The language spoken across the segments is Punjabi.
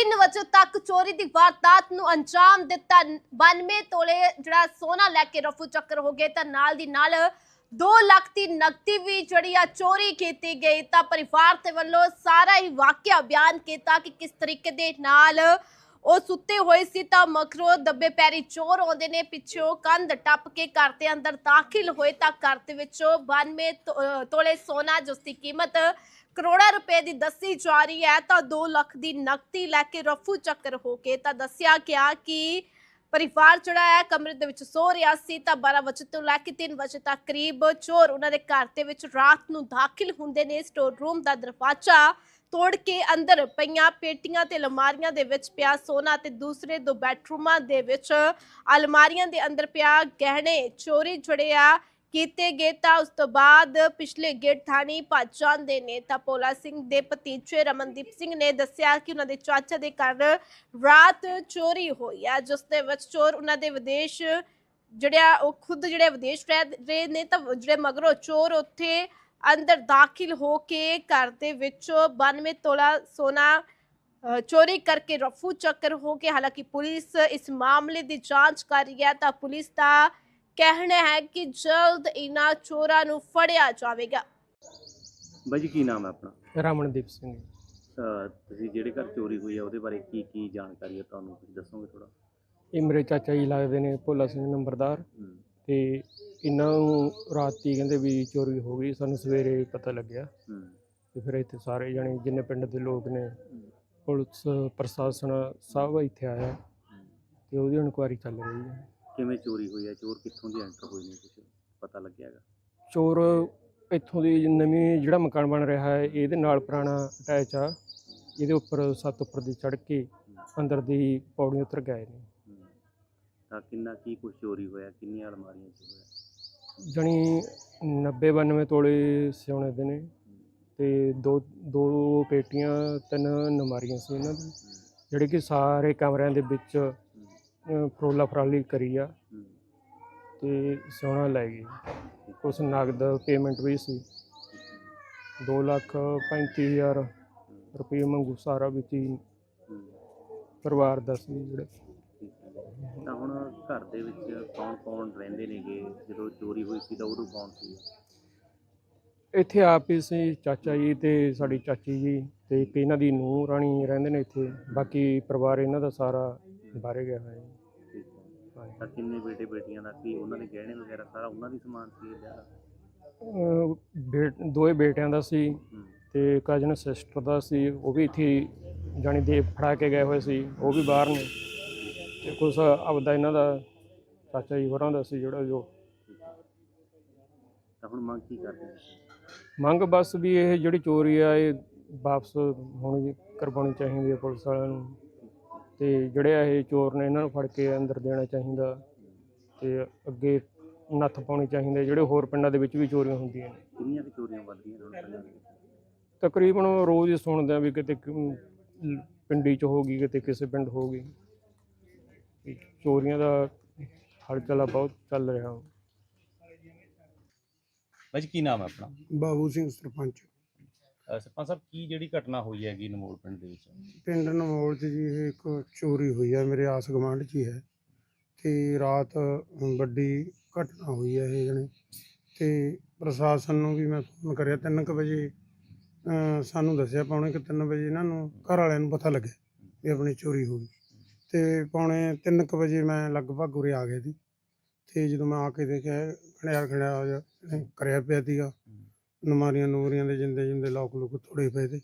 3 ਵਜੇ ਤੱਕ ਚੋਰੀ ਦੀ ਵਾਰਦਾਤ ਨੂੰ ਅੰਜਾਮ ਦਿੱਤਾ। 92 ਤੋਲੇ ਜਿਹੜਾ ਸੋਨਾ ਲੈ ਕੇ ਰਫੂ ਚੱਕਰ ਹੋ ਗਏ ਤਾਂ ਨਾਲ ਦੀ ਨਾਲ 2 ਲੱਖ ਦੀ ਨਕਦੀ ਵੀ ਜਿਹੜੀ ਆ ਚੋਰੀ ਕੀਤੀ ਗਈ ਤਾਂ ਪਰਿਵਾਰ ਦੇ ਵੱਲੋਂ ਸਾਰਾ ਹੀ ਵਾਕਿਆ ਬਿਆਨ ਕੀਤਾ ਕਿ ਕਿਸ ਤਰੀਕੇ ਦੇ ਨਾਲ ਉਹ ਸੁੱਤੇ ਹੋਏ ਸੀ ਤਾਂ ਮਖਰੋ ਦੱਬੇ ਪੈਰੀ ਚੋਰ ਆਉਂਦੇ ਨੇ, ਪਿੱਛੋਂ ਕੰਧ ਟੱਪ ਕੇ ਘਰ ਦੇ ਅੰਦਰ ਦਾਖਲ ਹੋਏ ਤਾਂ ਘਰ ਦੇ ਵਿੱਚੋਂ 92 ਤੋਲੇ ਸੋਨਾ, ਜਿਸ ਦੀ ਕੀਮਤ ਕਰੋੜਾਂ ਰੁਪਏ ਦੀ ਦੱਸੀ ਜਾ ਰਹੀ ਹੈ, ਤਾਂ 2 ਲੱਖ ਦੀ ਨਕਦੀ ਲੈ ਕੇ ਰਫੂ ਚੱਕਰ ਹੋ ਕੇ ਤਾਂ ਦੱਸਿਆ ਗਿਆ ਕਿ ਪਰਿਵਾਰ ਜਿਹੜਾ ਹੈ, ਕਮਰੇ ਦੇ ਵਿੱਚ ਸੋ ਰਿਹਾ ਸੀ, ਤਾਂ 12 ਵਜੇ ਤੋਂ ਲੈ ਕੇ 3 ਵਜੇ ਤੱਕ ਕਰੀਬ ਚੋਰ ਉਹਨਾਂ ਦੇ ਘਰ ਦੇ ਵਿੱਚ ਰਾਤ ਨੂੰ ਦਾਖਲ ਹੁੰਦੇ ਨੇ ਸਟੋਰ ਰੂਮ ਦਾ ਦਰਵਾਜ਼ਾ ਤੋੜ ਕੇ ਅੰਦਰ ਪਈਆਂ ਪੇਟੀਆਂ ਤੇ ਅਲਮਾਰੀਆਂ ਦੇ ਵਿੱਚ ਪਿਆ ਸੋਨਾ ਤੇ ਦੂਸਰੇ ਦੋ ਬੈਡਰੂਮਾਂ ਦੇ ਵਿੱਚ ਅਲਮਾਰੀਆਂ ਦੇ ਅੰਦਰ ਪਿਆ ਗਹਿਣੇ, ਚੋਰੀ ਜੜਿਆ ਕੀਤੇ ਗਏ ਤਾਂ ਉਸ ਤੋਂ ਬਾਅਦ ਪਿਛਲੇ ਗੇਟ ਥਾਣੀ ਭੱਜ ਜਾਂਦੇ ਨੇ ਪੋਲਾ ਸਿੰਘ ਦੇ ਭਤੀਜੇ ਰਮਨਦੀਪ ਸਿੰਘ ਨੇ ਦੱਸਿਆ ਕਿ ਉਹਨਾਂ ਦੇ ਚਾਚਾ ਦੇ ਘਰ ਰਾਤ ਚੋਰੀ ਹੋਈ ਹੈ ਜਿਸ ਦੇ ਵਿੱਚ ਚੋਰ ਉਹਨਾਂ ਦੇ ਵਿਦੇਸ਼ ਜਿਹੜਾ ਉਹ ਖੁਦ ਜਿਹੜੇ ਵਿਦੇਸ਼ ਰਹਿ ਰਹੇ ਨੇ ਤਾਂ ਜਿਹੜੇ ਮਗਰੋਂ ਚੋਰ ਉੱਥੇ ਅੰਦਰ ਦਾਖਲ ਹੋ ਕੇ ਘਰ ਦੇ ਵਿੱਚ 92 ਤੋਲਾ ਸੋਨਾ ਚੋਰੀ ਕਰਕੇ ਰਫੂ ਚੱਕਰ ਹੋ ਕੇ ਹਾਲਾਂਕਿ ਪੁਲਿਸ ਇਸ ਮਾਮਲੇ ਦੀ ਜਾਂਚ ਕਰ ਰਹੀ ਹੈ ਤਾਂ ਪੁਲਿਸ ਦਾ ਕਹਿਣਾ ਹੈ ਕਿ ਜਲਦ ਇਹਨਾਂ ਚੋਰਾਂ ਨੂੰ ਫੜਿਆ ਜਾਵੇਗਾ। ਬਾਈ ਜੀ ਕੀ ਨਾਮ ਹੈ ਆਪਣਾ? ਰਮਨਦੀਪ ਸਿੰਘ। ਅਹ ਤੁਸੀਂ ਜਿਹੜੇ ਘਰ ਚੋਰੀ ਹੋਈ ਹੈ ਉਹਦੇ ਬਾਰੇ ਕੀ ਕੀ ਜਾਣਕਾਰੀ ਹੈ? ਤੁਹਾਨੂੰ ਕੁਝ ਦੱਸੋਗੇ ਥੋੜਾ ਇਹ ਮੇਰੇ ਚਾਚਾ ਜੀ ਲੱਗਦੇ ਨੇ ਭੋਲਾ ਸਿੰਘ ਨੰਬਰਦਾਰ। ਤੇ ਇਹਨਾਂ ਨੂੰ ਰਾਤੀ ਕਹਿੰਦੇ ਵੀ ਚੋਰੀ ਹੋ ਗਈ ਸਾਨੂੰ ਸਵੇਰੇ ਪਤਾ ਲੱਗਿਆ। ਤੇ ਫਿਰ ਇੱਥੇ ਸਾਰੇ ਜਣੇ ਜਿੰਨੇ ਪਿੰਡ ਦੇ ਲੋਕ ਨੇ ਪੁਲਿਸ ਪ੍ਰਸ਼ਾਸਨ ਸਭ ਇੱਥੇ ਆਇਆ। ਤੇ ਉਹਦੀ ਇਨਕੁਆਇਰੀ ਚੱਲ ਰਹੀ ਹੈ। ਕਿਵੇਂ ਚੋਰੀ ਹੋਈ ਹੈ? ਚੋਰ ਕਿੱਥੋਂ ਦੀ ਐਂਟਰ ਹੋਏ ਨੇ ਕੁਝ ਪਤਾ ਲੱਗਿਆ ਹੈਗਾ? ਚੋਰ ਇੱਥੋਂ ਦੀ ਨਵੀਂ ਜਿਹੜਾ ਮਕਾਨ ਬਣ ਰਿਹਾ ਹੈ ਇਹਦੇ ਨਾਲ ਪੁਰਾਣਾ ਅਟੈਚ ਆ। ਇਹਦੇ ਉੱਪਰ ਸੱਤ ਉੱਪਰ ਦੀ ਚੜ੍ਹ ਕੇ ਅੰਦਰ ਦੀ ਪੌੜੀ ਉਤਰ ਗਏ ਨੇ। ਤਾਂ ਕਿੰਨਾ ਕੀ ਕੁਝ ਚੋਰੀ ਹੋਇਆ? ਕਿੰਨੀਆਂ ਅਲਮਾਰੀਆਂ ਚ ਹੋਇਆ? ਜਣੀ 90 92 ਤੋਲੇ ਸਿਉਣੇ ਦੇ ਨੇ ਤੇ ਦੋ ਦੋ ਪੇਟੀਆਂ ਤਿੰਨ ਨਮਾਰੀਆਂ ਸੀ ਇਹਨਾਂ ਦੀ। ਜਿਹੜੇ ਕਿ ਸਾਰੇ ਕਮਰਿਆਂ ਦੇ ਵਿੱਚ ਫਰੋਲਾ ਫਰਾਲੀ ਕਰੀ ਆ। ਤੇ ਸਿਉਣਾ ਲੈ ਗਈ ਕੁਛ ਨਗਦ ਪੇਮੈਂਟ ਵੀ ਸੀ 2 ਲੱਖ 35000 ਰੁਪਏ ਮੰਗੂ ਸਾਰਾ ਵਿੱਚ ਹੀ। ਪਰਿਵਾਰ ਦਾ ਸੀ ਜਿਹੜੇ। ਤਾਂ ਹੁਣ ਘਰ ਦੇ ਵਿੱਚ ਕੌਣ ਕੌਣ ਰਹਿੰਦੇ ਨੇਗੇ ਜਦੋਂ ਚੋਰੀ ਹੋਈ ਸੀ ਤਾਂ ਉਦੋਂ ਕੌਣ ਸੀ ਇੱਥੇ ਆਪ ਹੀ ਸੀ ਚਾਚਾ ਜੀ ਤੇ ਸਾਡੀ ਚਾਚੀ ਜੀ ਤੇ ਇੱਕ ਇਹਨਾਂ ਦੀ ਨੂੰਹ ਰਾਣੀ ਰਹਿੰਦੇ ਨੇ ਇੱਥੇ ਬਾਕੀ ਪਰਿਵਾਰ ਇਹਨਾਂ ਦਾ ਸਾਰਾ ਬਾਹਰੇ ਗਿਆ ਹੋਇਆ ਹੈ। ਤਾਂ ਕਿੰਨੇ ਬੇਟੇ ਬੇਟੀਆਂ ਦਾ ਕੀ ਉਹਨਾਂ ਦੇ ਗਹਿਣੇ ਵਗੈਰਾ ਸਾਰਾ ਉਹਨਾਂ ਦੀ ਸਮਾਨ ਸੀ ਇਹਦਾ ਅਹ ਬੇ- ਦੋਏ ਬੇਟਿਆਂ ਦਾ ਸੀ ਹੂੰ। ਤੇ ਕਜ਼ਨ ਸਿਸਟਰ ਦਾ ਸੀ ਉਹ ਵੀ ਇੱਥੇ ਜਾਣੀ ਦੇ ਫੜਾ ਕੇ ਗਏ ਹੋਏ ਸੀ ਉਹ ਵੀ ਬਾਹਰ ਨੇ। ਤੇ ਕੁਛ ਆਪਦਾ ਇਹਨਾਂ ਦਾ ਚਾਚਾ ਜੀ ਹੋਰਾਂ ਦਾ ਸੀ ਜਿਹੜਾ ਜੋ। ਤਾਂ ਹੁਣ ਮੰਗ ਕੀ ਕਰਦੇ ਹੋ ਮੰਗ ਬਸ ਵੀ ਇਹ ਜਿਹੜੀ ਚੋਰੀ ਆ ਇਹ ਵਾਪਸ ਹੋਣੀ ਕਰਵਾਉਣੀ ਚਾਹੀਦੀ ਹੈ ਪੁਲਿਸ ਵਾਲਿਆਂ ਨੂੰ। ਤੇ ਜਿਹੜੇ ਇਹ ਚੋਰ ਨੇ ਇਹਨਾਂ ਨੂੰ ਫੜ ਕੇ ਅੰਦਰ ਦੇਣਾ ਚਾਹੀਦਾ ਤੇ ਅੱਗੇ ਨੱਥ ਪਾਉਣੀ ਚਾਹੀਦੀ ਜਿਹੜੇ ਹੋਰ ਪਿੰਡਾਂ ਦੇ ਵਿੱਚ ਵੀ ਚੋਰੀਆਂ ਹੁੰਦੀਆਂ ਨੇ। ਕਿੰਨੀਆਂ ਕੁ ਚੋਰੀਆਂ ਵੱਧ ਰਹੀਆਂ ਨੇ ਹੁਣ ਪਿੰਡਾਂ ਦੇ ਵਿੱਚ? ਤਕਰੀਬਨ ਰੋਜ਼ ਹੀ ਸੁਣਦੇ ਆ ਵੀ ਕਿਤੇ ਕ- ਪਿੰਡੀ ਚ ਹੋ ਗਈ ਕਿਤੇ ਕਿਸੇ ਪਿੰਡ ਹੋ ਗਈ ਵੀ ਚੋਰੀਆਂ ਦਾ ਹਲਚਲਾ ਬਹੁਤ ਚੱਲ ਰਿਹਾ। ਬਾਈ ਜੀ ਕੀ ਨਾਮ ਹੈ ਆਪਣਾ? ਬਾਬੂ ਸਿੰਘ ਸਰਪੰਚ। ਸਰਪੰਚ ਸਾਹਿਬ, ਕੀ ਜਿਹੜੀ ਘਟਨਾ ਹੋਈ ਹੈਗੀ ਨਮੋਲ ਪਿੰਡ ਦੇ ਵਿੱਚ? ਪਿੰਡ ਨਮੋਲ 'ਚ ਜੀ ਇਹ ਇੱਕ ਚੋਰੀ ਹੋਈ ਹੈ ਮੇਰੇ ਆਸ ਗੁਆਂਢ 'ਚ ਹੀ ਹੈ। ਤੇ ਰਾਤ ਵੱਡੀ ਘਟਨਾ ਹੋਈ ਹੈ ਇਹ ਜਣੇ। ਤੇ ਪ੍ਰਸ਼ਾਸਨ ਨੂੰ ਵੀ ਮੈਂ ਫੋਨ ਕਰਿਆ 3:00 ਵਜੇ। ਸਾਨੂੰ ਦੱਸਿਆ ਪੌਣੇ ਕਿ 3 ਵਜੇ ਇਹਨਾਂ ਨੂੰ ਘਰ ਵਾਲਿਆਂ ਨੂੰ ਪਤਾ ਲੱਗਿਆ ਵੀ ਆਪਣੀ ਚੋਰੀ ਹੋ ਗਈ। ਤੇ ਪੌਣੇ 3:00 ਵਜੇ ਮੈਂ ਲਗਭਗ ਉਰੇ ਆ ਗਿਆ ਸੀ ਤੇ ਜਦੋਂ ਮੈਂ ਆ ਕੇ ਦੇਖਿਆ ਖੜਿਆ ਖੜਿਆ ਕਰਿਆ ਪਿਆ ਸੀਗਾ। ਨਮਾਰੀਆਂ ਨੂਰੀਆਂ ਦੇ ਜਿੰਦੇ ਜਿੰਦੇ ਲੋਕ ਲੋਕ ਤੋੜੇ ਪਏ ਤੇ।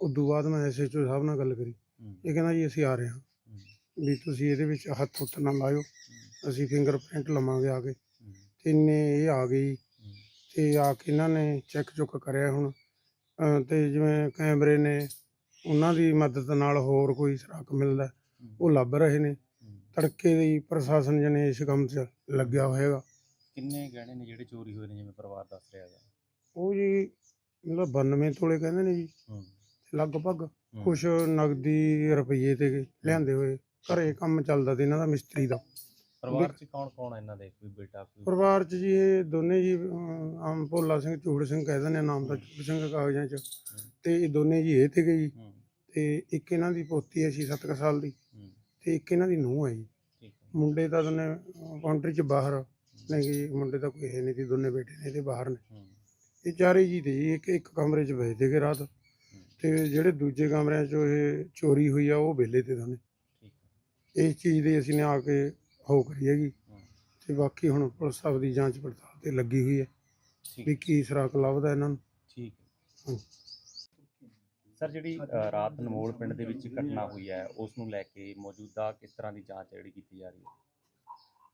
ਉਦੋਂ ਬਾਅਦ ਮੈਂ ਐਸਐਚਓ ਸਾਹਿਬ ਨਾਲ ਗੱਲ ਕਰੀ। ਇਹ ਕਹਿੰਦਾ ਜੀ ਅਸੀਂ ਆ ਰਹੇ ਹਾਂ। ਵੀ ਤੁਸੀਂ ਇਹਦੇ ਵਿੱਚ ਹੱਥ ਹੁੱਥ ਨਾ ਲਾਇਓ। ਅਸੀਂ ਫਿੰਗਰਪ੍ਰਿੰਟ ਲਵਾਂਗੇ ਆ ਕੇ। ਤੇ ਇੰਨੇ ਇਹ ਆ ਗਈ ਤੇ ਆ ਕੇ ਇਹਨਾਂ ਨੇ ਚੈੱਕ ਚੁੱਕ ਕਰਿਆ ਹੁਣ। ਤੇ ਜਿਵੇਂ ਕੈਮਰੇ ਨੇ, ਉਹਨਾਂ ਦੀ ਮਦਦ ਨਾਲ ਹੋਰ ਕੋਈ ਸਰਾਕ ਮਿਲਦਾ। ਉਹ ਲੱਭ ਰਹੇ ਨੇ। ਤੜਕੇ ਦੀ ਪ੍ਰਸ਼ਾਸਨ ਜਨੇ ਇਸ ਕੰਮ 'ਚ ਲੱਗਿਆ ਹੋਏਗਾ। ਕਿੰਨੇ ਗਹਿਣੇ ਨੇ ਜਿਹੜੇ ਚੋਰੀ ਹੋਏ ਨੇ? ਜਿਵੇਂ ਪਰਿਵਾਰ ਦੱਸ ਰਿਹਾ ਹੈਗਾ। ਉਹ ਜੀ ਮਤਲਬ 92 ਤੋਲੇ ਕਹਿੰਦੇ ਨੇ ਜੀ। ਲਗਭਗ ਕੁਛ ਨਗਦੀ ਰੁਪਈਏ ਤੇ ਲਿਆਂਦੇ ਹੋਏ। ਘਰੇ ਕੰਮ ਚੱਲਦਾ ਤੇ ਇਹਨਾਂ ਦਾ ਮਿਸਤਰੀ ਦਾ। ਪਰਿਵਾਰ 'ਚ ਕੌਣ ਕੌਣ ਇਹਨਾਂ ਦੇ? ਕੋਈ ਬੇਟਾ ਕੋਈ ਪਰਿਵਾਰ ਚ ਜੀ ਇਹ ਦੋਨੇ ਜੀ ਅਮ, ਆਮ ਭੋਲਾ ਸਿੰਘ ਚੂੜ ਸਿੰਘ ਕਹਿ ਦਿੰਦੇ ਆ ਨਾਮ ਦਾ ਚੂੜ ਸਿੰਘ ਕਾਗਜ਼ਾਂ ਚ। ਤੇ ਇਹ ਦੋਨੇ ਜੀ ਇਹ ਤੇ ਗਈ ਹੂੰ। ਤੇ ਇੱਕ ਇਹਨਾਂ ਦੀ ਪੋਤੀ ਹੈ 6-7 ਸਾਲ ਦੀ। ਹੂੰ, ਤੇ ਇੱਕ ਇਹਨਾਂ ਦੀ ਨੂੰਹ ਹੈ ਜੀ। ਠੀਕ ਹੈ ਮੁੰਡੇ ਤਾਂ ਦੋਨੇ ਕਾਉਂਟਰੀ 'ਚ ਬਾਹਰ ਨੇ ਜੀ। ਮੁੰਡੇ ਤਾਂ ਕੋਈ ਹੈ ਨਹੀਂ ਸੀ ਦੋਨੇ ਬੇਟੇ ਨੇ ਇਹਦੇ ਬਾਹਰ ਨੇ। ਹੂੰ, ਇਹ ਚਾਰੇ ਜੀ ਜੀ ਇੱਕ ਇੱਕ ਕਮਰੇ 'ਚ ਬੈਠਦੇ ਗਏ ਰਾਤ। ਤੇ ਜਿਹੜੇ ਦੂਜੇ ਕਮਰਿਆਂ 'ਚ ਇਹ ਚੋਰੀ ਹੋਈ ਆ ਉਹ ਵਿਹਲੇ ਤੇ ਦੋਨੇ ਇਸ ਚੀਜ਼ ਦੇ ਅਸੀਂ ਨੇ ਆ ਕੇ ਹੋ ਕਰੀ ਹੈਗੀ। ਤੇ ਬਾਕੀ ਹੁਣ ਪੁਲਿਸ ਆਪਦੀ ਜਾਂਚ ਪੜਤਾਲ ਤੇ ਲੱਗੀ ਹੋਈ ਹੈ ਵੀ ਕੀ ਸਰਾਕ ਲੱਭਦਾ ਇਹਨਾਂ ਨੂੰ। ਠੀਕ ਹੈ। ਹਾਂਜੀ। ਸਰ ਜਿਹੜੀ ਰਾਤ ਨਮੋਲ ਪਿੰਡ ਦੇ ਵਿੱਚ ਘਟਨਾ ਹੋਈ ਹੈ ਉਸ ਨੂੰ ਲੈ ਕੇ ਮੌਜੂਦਾ ਕਿਸ ਤਰ੍ਹਾਂ ਦੀ ਜਾਂਚ ਜਿਹੜੀ ਕੀਤੀ ਜਾ ਰਹੀ ਹੈ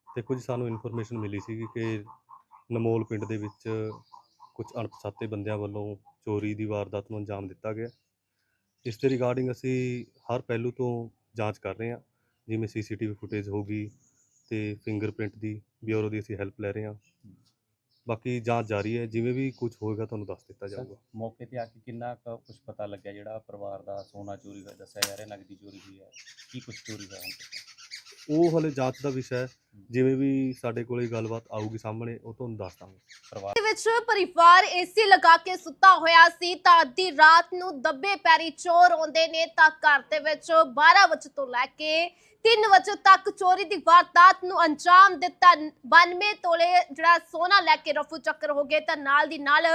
ਦੇਖੋ ਜੀ ਸਾਨੂੰ ਇਨਫੋਰਮੇਸ਼ਨ ਮਿਲੀ ਸੀ ਕਿ ਨਮੋਲ ਪਿੰਡ ਦੇ ਵਿੱਚ ਕੁਝ ਅਣਪਛਾਤੇ ਬੰਦਿਆਂ ਵੱਲੋਂ ਚੋਰੀ ਦੀ ਵਾਰਦਾਤ ਨੂੰ ਅੰਜਾਮ ਦਿੱਤਾ ਗਿਆ। ਇਸ ਦੇ ਰਿਗਾਰਡਿੰਗ ਅਸੀਂ ਹਰ ਪਹਿਲੂ ਤੋਂ ਜਾਂਚ ਕਰ ਰਹੇ ਹਾਂ। ਜਿਵੇਂ ਸੀਸੀਟੀਵੀ ਫੁਟੇਜ ਹੋਗੀ ਤੇ ਫਿੰਗਰਪ੍ਰਿੰਟ ਦੀ ਬਿਊਰੋ ਦੀ ਅਸੀਂ ਹੈਲਪ ਲੈ ਰਹੇ ਹਾਂ। ਬਾਕੀ ਜਾਂਚ ਜਾਰੀ ਹੈ। ਜਿਵੇਂ ਵੀ ਕੁਝ ਹੋਏਗਾ ਤੁਹਾਨੂੰ ਦੱਸ ਦਿੱਤਾ ਜਾਊਗਾ। ਮੌਕੇ ਤੇ ਆ ਕੇ ਕਿੰਨਾ ਕੁਝ ਪਤਾ ਲੱਗਿਆ? ਜਿਹੜਾ ਪਰਿਵਾਰ ਦਾ ਸੋਨਾ ਚੋਰੀ ਹੋਇਆ ਦੱਸਿਆ ਜਾ ਰਿਹਾ ਨਗਦੀ ਚੋਰੀ ਹੋਈ ਹੈ। ਕੀ ਕੁਝ ਚੋਰੀ ਹੋਇਆ ਹੁਣ ਤੱਕ? ਉਹ ਹਲੇ ਜਾਂਚ ਦਾ ਵਿਸ਼ਾ ਹੈ। ਜਿਵੇਂ ਵੀ ਸਾਡੇ ਕੋਲੇ ਗੱਲਬਾਤ ਆਊਗੀ ਸਾਹਮਣੇ ਉਹ ਤੁਹਾਨੂੰ ਦੱਸ ਦਾਂਗੇ। ਪਰਿਵਾਰ ਦੇ ਵਿੱਚ ਪਰਿਵਾਰ ਏਸੀ ਲਗਾ ਕੇ ਸੁੱਤਾ ਹੋਇਆ ਸੀ, ਤਾਂ ਅੱਧੀ ਰਾਤ ਨੂੰ ਦੱਬੇ ਪੈਰੀ ਚੋਰ ਆਉਂਦੇ ਨੇ, ਤਾਂ ਘਰ ਦੇ ਵਿੱਚ 12 ਵਜੇ ਤੋਂ ਲੈ ਕੇ 3 ਵਜੇ ਤੱਕ ਚੋਰੀ ਦੀ ਵਾਰਦਾਤ ਨੂੰ ਅੰਜਾਮ ਦਿੱਤਾ। 92 ਤੋਲੇ ਜਿਹੜਾ ਸੋਨਾ ਲੈ ਕੇ ਰਫੂ ਚੱਕਰ ਹੋ ਗਏ, ਤਾਂ ਨਾਲ ਦੀ ਨਾਲ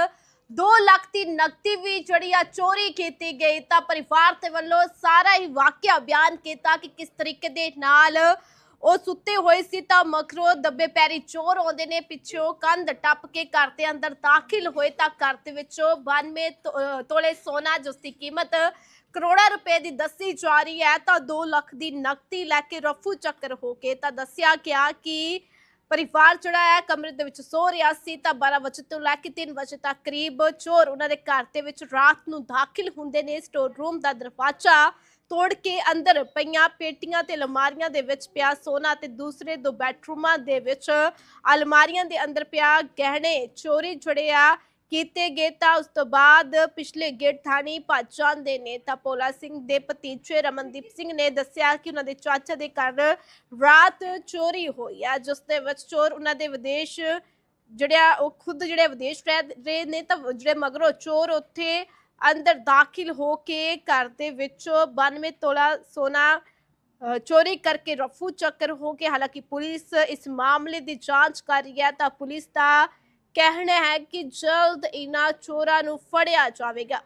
2 ਲੱਖ ਦੀ ਨਕਦੀ ਵੀ ਜਿਹੜੀ ਆ ਚੋਰੀ ਕੀਤੀ ਗਈ। ਤਾਂ ਪਰਿਵਾਰ ਦੇ ਵੱਲੋਂ ਸਾਰਾ ਹੀ ਵਾਕਿਆ ਬਿਆਨ ਕੀਤਾ ਕਿ ਕਿਸ ਤਰੀਕੇ ਦੇ ਨਾਲ ਉਹ ਸੁੱਤੇ ਹੋਏ ਸੀ ਤਾਂ ਮਖਰੋ ਦੱਬੇ ਪੈਰੀ ਚੋਰ ਆਉਂਦੇ ਨੇ ਪਿੱਛੋਂ, ਕੰਧ ਟੱਪ ਕੇ ਘਰ ਦੇ ਅੰਦਰ ਦਾਖਲ ਹੋਏ ਤਾਂ ਘਰ ਦੇ ਵਿੱਚੋਂ 92 ਤੋਲੇ ਸੋਨਾ ਜਿਸ ਦੀ ਕੀਮਤ ਕਰੋੜਾਂ ਰੁਪਏ ਦੀ ਦੱਸੀ ਜਾ ਰਹੀ ਹੈ ਤਾਂ 2 ਲੱਖ ਦੀ ਨਕਦੀ ਲੈ ਕੇ ਰਫੂ ਚੱਕਰ ਹੋ ਕੇ ਤਾਂ ਦੱਸਿਆ ਗਿਆ ਕਿ ਪਰਿਵਾਰ ਜਿਹੜਾ ਹੈ ਕਮਰੇ ਦੇ ਵਿੱਚ ਸੋ ਰਿਹਾ ਸੀ ਤਾਂ 12 ਵਜੇ ਤੋਂ ਲੈ ਕੇ 3 ਵਜੇ ਤੱਕ ਕਰੀਬ ਚੋਰ ਉਹਨਾਂ ਦੇ ਘਰ ਦੇ ਵਿੱਚ ਰਾਤ ਨੂੰ ਦਾਖਲ ਹੁੰਦੇ ਨੇ ਸਟੋਰ ਰੂਮ ਦਾ ਦਰਵਾਜ਼ਾ ਤੋੜ ਕੇ ਅੰਦਰ ਪਈਆਂ ਪੇਟੀਆਂ ਤੇ ਅਲਮਾਰੀਆਂ ਦੇ ਵਿੱਚ ਪਿਆ ਸੋਨਾ ਤੇ ਦੂਸਰੇ ਦੋ ਬੈਡਰੂਮਾਂ ਦੇ ਵਿੱਚ ਅਲਮਾਰੀਆਂ ਦੇ ਅੰਦਰ ਪਿਆ ਗਹਿਣੇ, ਚੋਰੀ ਜੜਿਆ ਕੀਤੇ ਗਏ ਤਾਂ ਉਸ ਤੋਂ ਬਾਅਦ ਪਿਛਲੇ ਗੇਟ ਥਾਣੀ ਭੱਜ ਜਾਂਦੇ ਨੇ ਤਾਂ ਭੋਲਾ ਸਿੰਘ ਦੇ ਭਤੀਜੇ ਰਮਨਦੀਪ ਸਿੰਘ ਨੇ ਦੱਸਿਆ ਕਿ ਉਹਨਾਂ ਦੇ ਚਾਚਾ ਦੇ ਘਰ ਰਾਤ ਚੋਰੀ ਹੋਈ ਆ, ਜਿਸ ਦੇ ਵਿੱਚ ਚੋਰ ਉਹਨਾਂ ਦੇ ਵਿਦੇਸ਼ ਜਿਹੜਾ ਉਹ ਖੁਦ ਜਿਹੜੇ ਵਿਦੇਸ਼ ਰਹਿ ਰਹੇ ਨੇ ਤਾਂ ਜਿਹੜੇ ਮਗਰੋਂ ਚੋਰ ਉੱਥੇ ਅੰਦਰ ਦਾਖਲ ਹੋ ਕੇ ਘਰ ਦੇ ਵਿੱਚੋਂ 92 ਤੋਲਾ ਸੋਨਾ ਚੋਰੀ ਕਰਕੇ ਰਫੂ ਚੱਕਰ ਹੋ ਕੇ ਹਾਲਾਂਕਿ ਪੁਲਿਸ ਇਸ ਮਾਮਲੇ ਦੀ ਜਾਂਚ ਕਰ ਰਹੀ ਹੈ ਤਾਂ ਪੁਲਿਸ ਦਾ ਕਹਿਣਾ ਹੈ ਕਿ ਜਲਦ ਇਹਨਾਂ ਚੋਰਾਂ ਨੂੰ ਫੜਿਆ ਜਾਵੇਗਾ।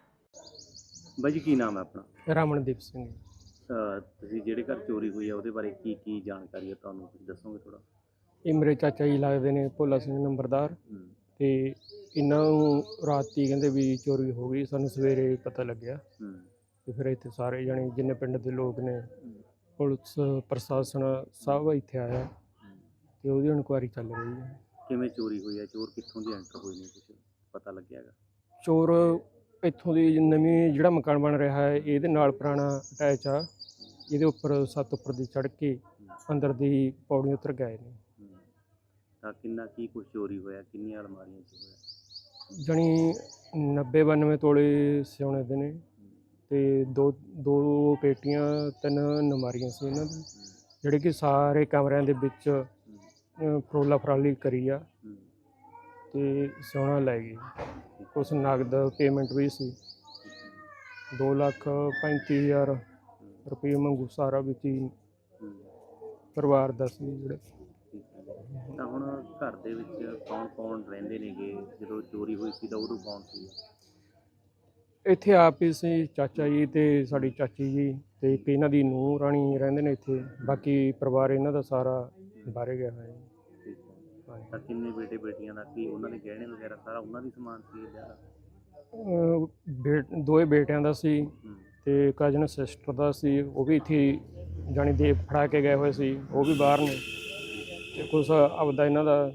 ਬਾਈ ਜੀ ਕੀ ਨਾਮ ਹੈ ਆਪਣਾ? ਰਮਨਦੀਪ ਸਿੰਘ ਅਹ ਤੁਸੀਂ ਜਿਹੜੇ ਘਰ ਚੋਰੀ ਹੋਈ ਹੈ ਉਹਦੇ ਬਾਰੇ ਕੀ ਕੀ ਜਾਣਕਾਰੀ ਹੈ? ਤੁਹਾਨੂੰ ਕੁਝ ਦੱਸੋਗੇ ਥੋੜਾ ਇਹ ਮੇਰੇ ਚਾਚਾ ਜੀ ਲੱਗਦੇ ਨੇ ਭੋਲਾ ਸਿੰਘ ਨੰਬਰਦਾਰ। ਤੇ ਇਹਨਾਂ ਨੂੰ ਰਾਤੀ ਕਹਿੰਦੇ ਵੀ ਚੋਰੀ ਹੋ ਗਈ ਸਾਨੂੰ ਸਵੇਰੇ ਪਤਾ ਲੱਗਿਆ। ਤੇ ਫਿਰ ਇੱਥੇ ਸਾਰੇ ਜਣੇ ਜਿੰਨੇ ਪਿੰਡ ਦੇ ਲੋਕ ਨੇ ਪੁਲਿਸ ਪ੍ਰਸ਼ਾਸਨ ਸਭ ਇੱਥੇ ਆਇਆ। ਤੇ ਉਹਦੀ ਇਨਕੁਆਇਰੀ ਚੱਲ ਰਹੀ ਹੈ। ਕਿਵੇਂ ਚੋਰੀ ਹੋਈ ਹੈ? ਚੋਰ ਕਿੱਥੋਂ ਦੀ ਐਂਟਰ ਹੋਏ ਨੇ ਕੁਝ ਪਤਾ ਲੱਗਿਆ ਹੈਗਾ? ਚੋਰ ਇੱਥੋਂ ਦੀ ਨਵੀਂ ਜਿਹੜਾ ਮਕਾਨ ਬਣ ਰਿਹਾ ਹੈ ਇਹਦੇ ਨਾਲ ਪੁਰਾਣਾ ਅਟੈਚ ਆ। ਇਹਦੇ ਉੱਪਰ ਸੱਤ ਉੱਪਰ ਦੀ ਚੜ੍ਹ ਕੇ ਅੰਦਰ ਦੀ ਪੌੜੀ ਉਤਰ ਗਏ ਨੇ। ਤਾਂ ਕਿੰਨਾ ਕੀ ਕੁਝ ਚੋਰੀ ਹੋਇਆ ਕਿੰਨੀਆਂ ਅਲਮਾਰੀਆਂ 'ਚ ਹੋਇਆ ਜਣੀ 90 92 ਤੋਲੇ ਸਿਉਣੇ ਦੇ ਨੇ ਤੇ ਦੋ ਦੋ ਪੇਟੀਆਂ ਤਿੰਨ ਨਮਾਰੀਆਂ ਸੀ ਇਹਨਾਂ ਦੀ ਜਿਹੜੇ ਕਿ ਸਾਰੇ ਕਮਰਿਆਂ ਦੇ ਵਿੱਚ ਅ, ਫਰੋਲਾ ਫਰਾਲੀ ਕਰੀ ਆ ਹੂੰ। ਤੇ ਸਿਉਣਾ ਲੈ ਗਏ ਕੁਛ ਨਗਦ ਪੇਮੈਂਟ ਵੀ ਸੀ 2 ਲੱਖ 35 ਹਜ਼ਾਰ ਰੁਪਏ ਮੰਗੂ ਸਾਰਾ ਵਿੱਚ ਹੀ ਹੂੰ। ਪਰਿਵਾਰ ਦਾ ਸੀ ਜਿਹੜੇ। ਤਾਂ ਹੁਣ ਘਰ ਦੇ ਵਿੱਚ ਕੌਣ ਕੌਣ ਰਹਿੰਦੇ ਨੇਗੇ? ਜਦੋਂ ਚੋਰੀ ਹੋਈ ਸੀ ਤਾਂ ਉਦੋਂ ਕੌਣ ਸੀ? ਇੱਥੇ ਆਪ ਹੀ ਸੀ ਚਾਚਾ ਜੀ ਤੇ ਸਾਡੀ ਚਾਚੀ ਜੀ ਤੇ ਇੱਕ ਇਹਨਾਂ ਦੀ ਨੂੰਹ ਰਾਣੀ ਰਹਿੰਦੇ ਨੇ ਇੱਥੇ। ਬਾਕੀ ਪਰਿਵਾਰ ਇਹਨਾਂ ਦਾ ਸਾਰਾ ਬਾਹਰੇ ਗਿਆ ਹੋਇਆ ਹੈ। ਤਾਂ ਕਿੰਨੇ ਬੇਟੇ ਬੇਟੀਆਂ ਦਾ ਕੀ ਉਹਨਾਂ ਦੇ ਗਹਿਣੇ ਵਗੈਰਾ ਸਾਰਾ ਉਹਨਾਂ ਦੀ ਸਮਾਨ ਸੀ ਇਹ ਜ਼ਿਆਦਾ ਅਹ ਬੇ- ਦੋਏ ਬੇਟਿਆਂ ਦਾ ਸੀ ਹੂੰ। ਤੇ ਕਜ਼ਨ ਸਿਸਟਰ ਦਾ ਸੀ। ਉਹ ਵੀ ਇੱਥੇ ਜਾਣੀ ਦੇ ਫੜਾ ਕੇ ਗਏ ਹੋਏ ਸੀ। ਉਹ ਵੀ ਬਾਹਰ ਨੇ। ਤੇ ਕੁਛ ਆਪਦਾ ਇਹਨਾਂ ਦਾ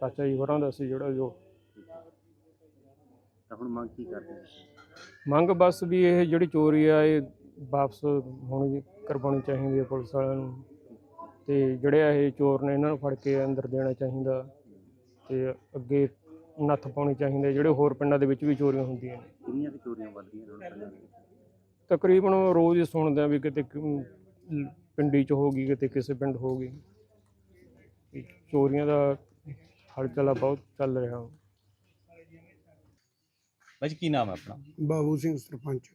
ਚਾਚਾ ਜੀ ਹੋਰਾਂ ਦਾ ਸੀ ਜਿਹੜਾ ਜੋ। ਤਾਂ ਹੁਣ ਮੰਗ ਕੀ ਕਰਦੇ ਮੰਗ ਬਸ ਵੀ ਇਹ ਜਿਹੜੀ ਚੋਰੀ ਆ ਇਹ ਵਾਪਸ ਹੋਣੀ ਕਰਵਾਉਣੀ ਚਾਹੀਦੀ ਹੈ ਪੁਲਿਸ ਵਾਲਿਆਂ ਨੂੰ। ਤੇ ਜਿਹੜੇ ਇਹ ਚੋਰ ਨੇ ਇਹਨਾਂ ਨੂੰ ਫੜ ਕੇ ਅੰਦਰ ਦੇਣਾ ਚਾਹੀਦਾ। ਤੇ ਅੱਗੇ ਨੱਥ ਪਾਉਣੀ ਚਾਹੀਦੀ ਜਿਹੜੇ ਹੋਰ ਪਿੰਡਾਂ ਦੇ ਵਿੱਚ ਵੀ ਚੋਰੀਆਂ ਹੁੰਦੀਆਂ ਨੇ। ਕਿੰਨੀਆਂ ਕੁ ਚੋਰੀਆਂ ਵੱਧ ਰਹੀਆਂ ਨੇ ਹੁਣ ਪਿੰਡਾਂ ਦੇ ਵਿੱਚ? ਤਕਰੀਬਨ ਰੋਜ਼ ਹੀ ਸੁਣਦੇ ਆ ਵੀ ਕਿਤੇ ਕ- ਪਿੰਡੀ ਚ ਹੋ ਗਈ ਕਿਤੇ ਕਿਸੇ ਪਿੰਡ ਹੋ ਗਈ। ਚੋਰੀਆਂ ਦਾ ਹਲਚਲਾ ਬਹੁਤ ਚੱਲ ਰਿਹਾ। ਬਾਈ ਜੀ ਕੀ ਨਾਮ ਹੈ ਆਪਣਾ? ਬਾਬੂ ਸਿੰਘ ਸਰਪੰਚ।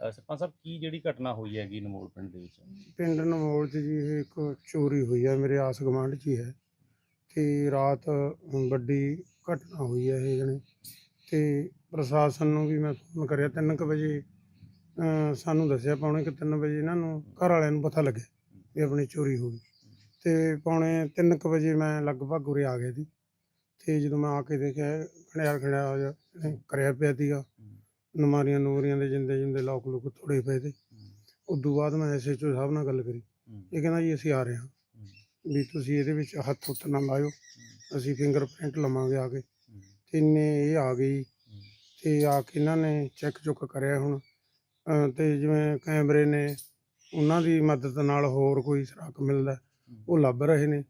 ਸਰਪੰਚ ਸਾਹਿਬ ਕੀ ਜਿਹੜੀ ਘਟਨਾ ਹੋਈ ਹੈਗੀ ਨਮੋਲ ਪਿੰਡ ਦੇ ਵਿੱਚ? ਪਿੰਡ ਨਮੋਲ 'ਚ ਜੀ ਇਹ ਇੱਕ ਚੋਰੀ ਹੋਈ ਹੈ ਮੇਰੇ ਆਸ ਗੁਆਂਢ 'ਚ ਹੀ ਹੈ। ਤੇ ਰਾਤ ਵੱਡੀ ਘਟਨਾ ਹੋਈ ਹੈ ਇਹ ਜਣੇ। ਤੇ ਪ੍ਰਸ਼ਾਸਨ ਨੂੰ ਵੀ ਮੈਂ ਫੋਨ ਕਰਿਆ 3:00 ਵਜੇ ਅਮ ਸਾਨੂੰ ਦੱਸਿਆ ਪੌਣੇ ਕਿ 3 ਵਜੇ ਇਹਨਾਂ ਨੂੰ ਘਰ ਵਾਲਿਆਂ ਨੂੰ ਪਤਾ ਲੱਗਿਆ ਵੀ ਆਪਣੀ ਚੋਰੀ ਹੋ ਗਈ। ਤੇ ਪੌਣੇ 3:00 ਵਜੇ ਮੈਂ ਲਗਭਗ ਉਰੇ ਆ ਗਿਆ ਸੀ ਤੇ ਜਦੋਂ ਮੈਂ ਆ ਕੇ ਦੇਖਿਆ ਖੜਿਆ ਖੜਿਆ ਜਿਹਾ ਕਰਿਆ ਪਿਆ ਸੀਗਾ। ਨਮਾਰੀਆਂ ਨੂਰੀਆਂ ਦੇ ਜਿੰਦੇ ਜਿੰਦੇ ਲੋਕ ਲੋਕ ਥੋੜੇ ਪਏ ਤੇ। ਉਦੋਂ ਬਾਅਦ ਮੈਂ ਐਸਐਚਓ ਸਾਹਿਬ ਨਾਲ ਗੱਲ ਕਰੀ। ਇਹ ਕਹਿੰਦਾ ਜੀ, ਅਸੀਂ ਆ ਰਹੇ ਹਾਂ। ਵੀ ਤੁਸੀਂ ਇਹਦੇ ਵਿੱਚ ਹੱਥ ਹੁੱਥ ਨਾ ਲਾਇਓ। ਅਸੀਂ ਫਿੰਗਰਪ੍ਰਿੰਟ ਲਵਾਂਗੇ ਆ ਕੇ। ਤੇ ਇੰਨੇ ਇਹ ਆ ਗਈ ਤੇ ਆ ਕੇ ਇਹਨਾਂ ਨੇ ਚੈੱਕ ਚੁੱਕ ਕਰਿਆ ਹੁਣ। ਅਹ ਤੇ ਜਿਵੇਂ ਕੈਮਰੇ ਨੇ, ਉਹਨਾਂ ਦੀ ਮਦਦ ਨਾਲ ਹੋਰ ਕੋਈ ਸਰਾਕ ਮਿਲਦਾ। ਉਹ ਲੱਭ ਰਹੇ ਨੇ।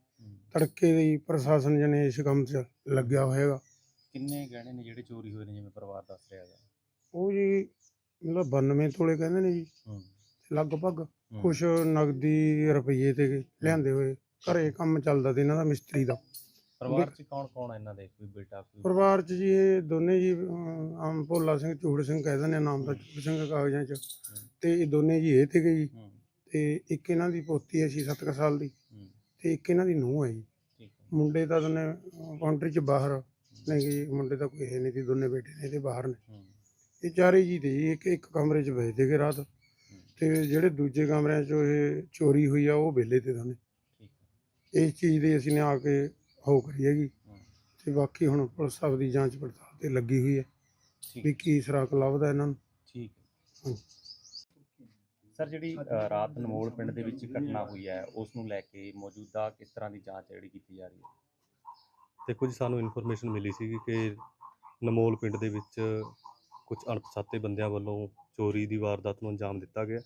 ਤੜਕੇ ਦੀ ਪ੍ਰਸ਼ਾਸਨ ਜਨੇ ਇਸ ਕੰਮ 'ਚ ਲੱਗਿਆ ਹੋਏਗਾ ਕਿੰਨੇ ਗਹਿਣੇ ਨੇ ਜਿਹੜੇ ਚੋਰੀ ਹੋਏ ਨੇ ਜਿਵੇਂ ਪਰਿਵਾਰ ਦੱਸ ਰਿਹਾ ਹੈਗਾ? ਉਹ ਜੀ ਮਤਲਬ 92 ਤੋਲੇ ਕਹਿੰਦੇ ਨੇ ਜੀ। ਹੂੰ। ਲਗਭਗ। ਕੁਛ ਨਗਦੀ ਰੁਪਈਏ ਤੇ ਲਿਆਂਦੇ ਹੋਏ ਘਰੇ ਕੰਮ ਚੱਲਦਾ ਤੇ ਇਹਨਾਂ ਦਾ ਮਿਸਤਰੀ ਦਾ। ਪਰਿਵਾਰ 'ਚ ਕੌਣ ਕੌਣ ਹੈ ਇਹਨਾਂ ਦੇ? ਕੋਈ ਬੇਟਾ ਕੋਈ ਪਰਿਵਾਰ ਚ ਜੀ ਇਹ ਦੋਨੇ ਜੀ ਅਮ, ਆਮ ਭੋਲਾ ਸਿੰਘ ਚੂੜ ਸਿੰਘ ਕਹਿ ਦਿੰਦੇ ਆ ਨਾਮ ਦਾ ਚੂੜ ਸਿੰਘ ਕਾਗਜ਼ਾਂ ਚ। ਤੇ ਇਹ ਦੋਨੇ ਜੀ ਇਹ ਤੇ ਗਈ ਹੂੰ। ਤੇ ਇੱਕ ਇਹਨਾਂ ਦੀ ਪੋਤੀ ਹੈ ਛੇ ਸੱਤ ਕੁ ਸਾਲ ਦੀ। ਤੇ ਇੱਕ ਇਹਨਾਂ ਦੀ ਨੂੰਹ ਹੈ ਜੀ। ਮੁੰਡੇ ਤਾਂ ਦੋਨੇ ਕਾਉਂਟਰੀ ਚ ਬਾਹਰ ਨਹੀਂ ਜੀ। ਮੁੰਡੇ ਤਾਂ ਕੋਈ ਹੈ ਨਹੀਂ ਸੀ ਦੋਨੇ ਬੇਟੇ ਨੇ ਇਹਦੇ ਬਾਹਰ ਨੇ। ਇਹ ਚਾਰੇ ਜੀ ਤੇ ਜੀ ਇੱਕ ਇੱਕ ਕਮਰੇ ਚ ਬੈਠੇ ਗਏ ਰਾਤ। ਤੇ ਜਿਹੜੇ ਦੂਜੇ ਕਮਰਿਆਂ ਚੋਂ ਇਹ ਚੋਰੀ ਹੋਈ ਆ ਉਹ ਵਿਹਲੇ ਤੇ ਦੋਨੇ ਇਸ ਚੀਜ਼ ਦੇ ਅਸੀਂ ਨੇ ਆ ਕੇ ਹੋ ਕਰੀ ਹੈਗੀ। ਤੇ ਬਾਕੀ ਹੁਣ ਪੁਲਿਸ ਆਪਦੀ ਜਾਂਚ ਪੜਤਾਲ ਤੇ ਲੱਗੀ ਹੋਈ ਹੈ। ਵੀ ਕੀ ਸਰਾਕ ਲੱਭਦਾ ਇਹਨਾਂ ਨੂੰ। ਠੀਕ ਹੈ। ਸਰ ਜਿਹੜੀ ਅ, ਰਾਤ ਨਮੋਲ ਪਿੰਡ ਦੇ ਵਿੱਚ ਘਟਨਾ ਹੋਈ ਹੈ ਉਸ ਨੂੰ ਲੈ ਕੇ ਮੌਜੂਦਾ ਕਿਸ ਤਰ੍ਹਾਂ ਦੀ ਜਾਂਚ ਹੈ ਜਿਹੜੀ ਕੀਤੀ ਜਾ ਰਹੀ ਹੈ? ਦੇਖੋ ਜੀ ਸਾਨੂੰ ਇਨਫੋਰਮੇਸ਼ਨ ਮਿਲੀ ਸੀ ਕਿ ਨਮੋਲ ਪਿੰਡ ਦੇ ਵਿੱਚ ਕੁਝ ਅਣਪਛਾਤੇ ਬੰਦਿਆਂ ਵੱਲੋਂ ਚੋਰੀ ਦੀ ਵਾਰਦਾਤ ਨੂੰ ਅੰਜਾਮ ਦਿੱਤਾ ਗਿਆ।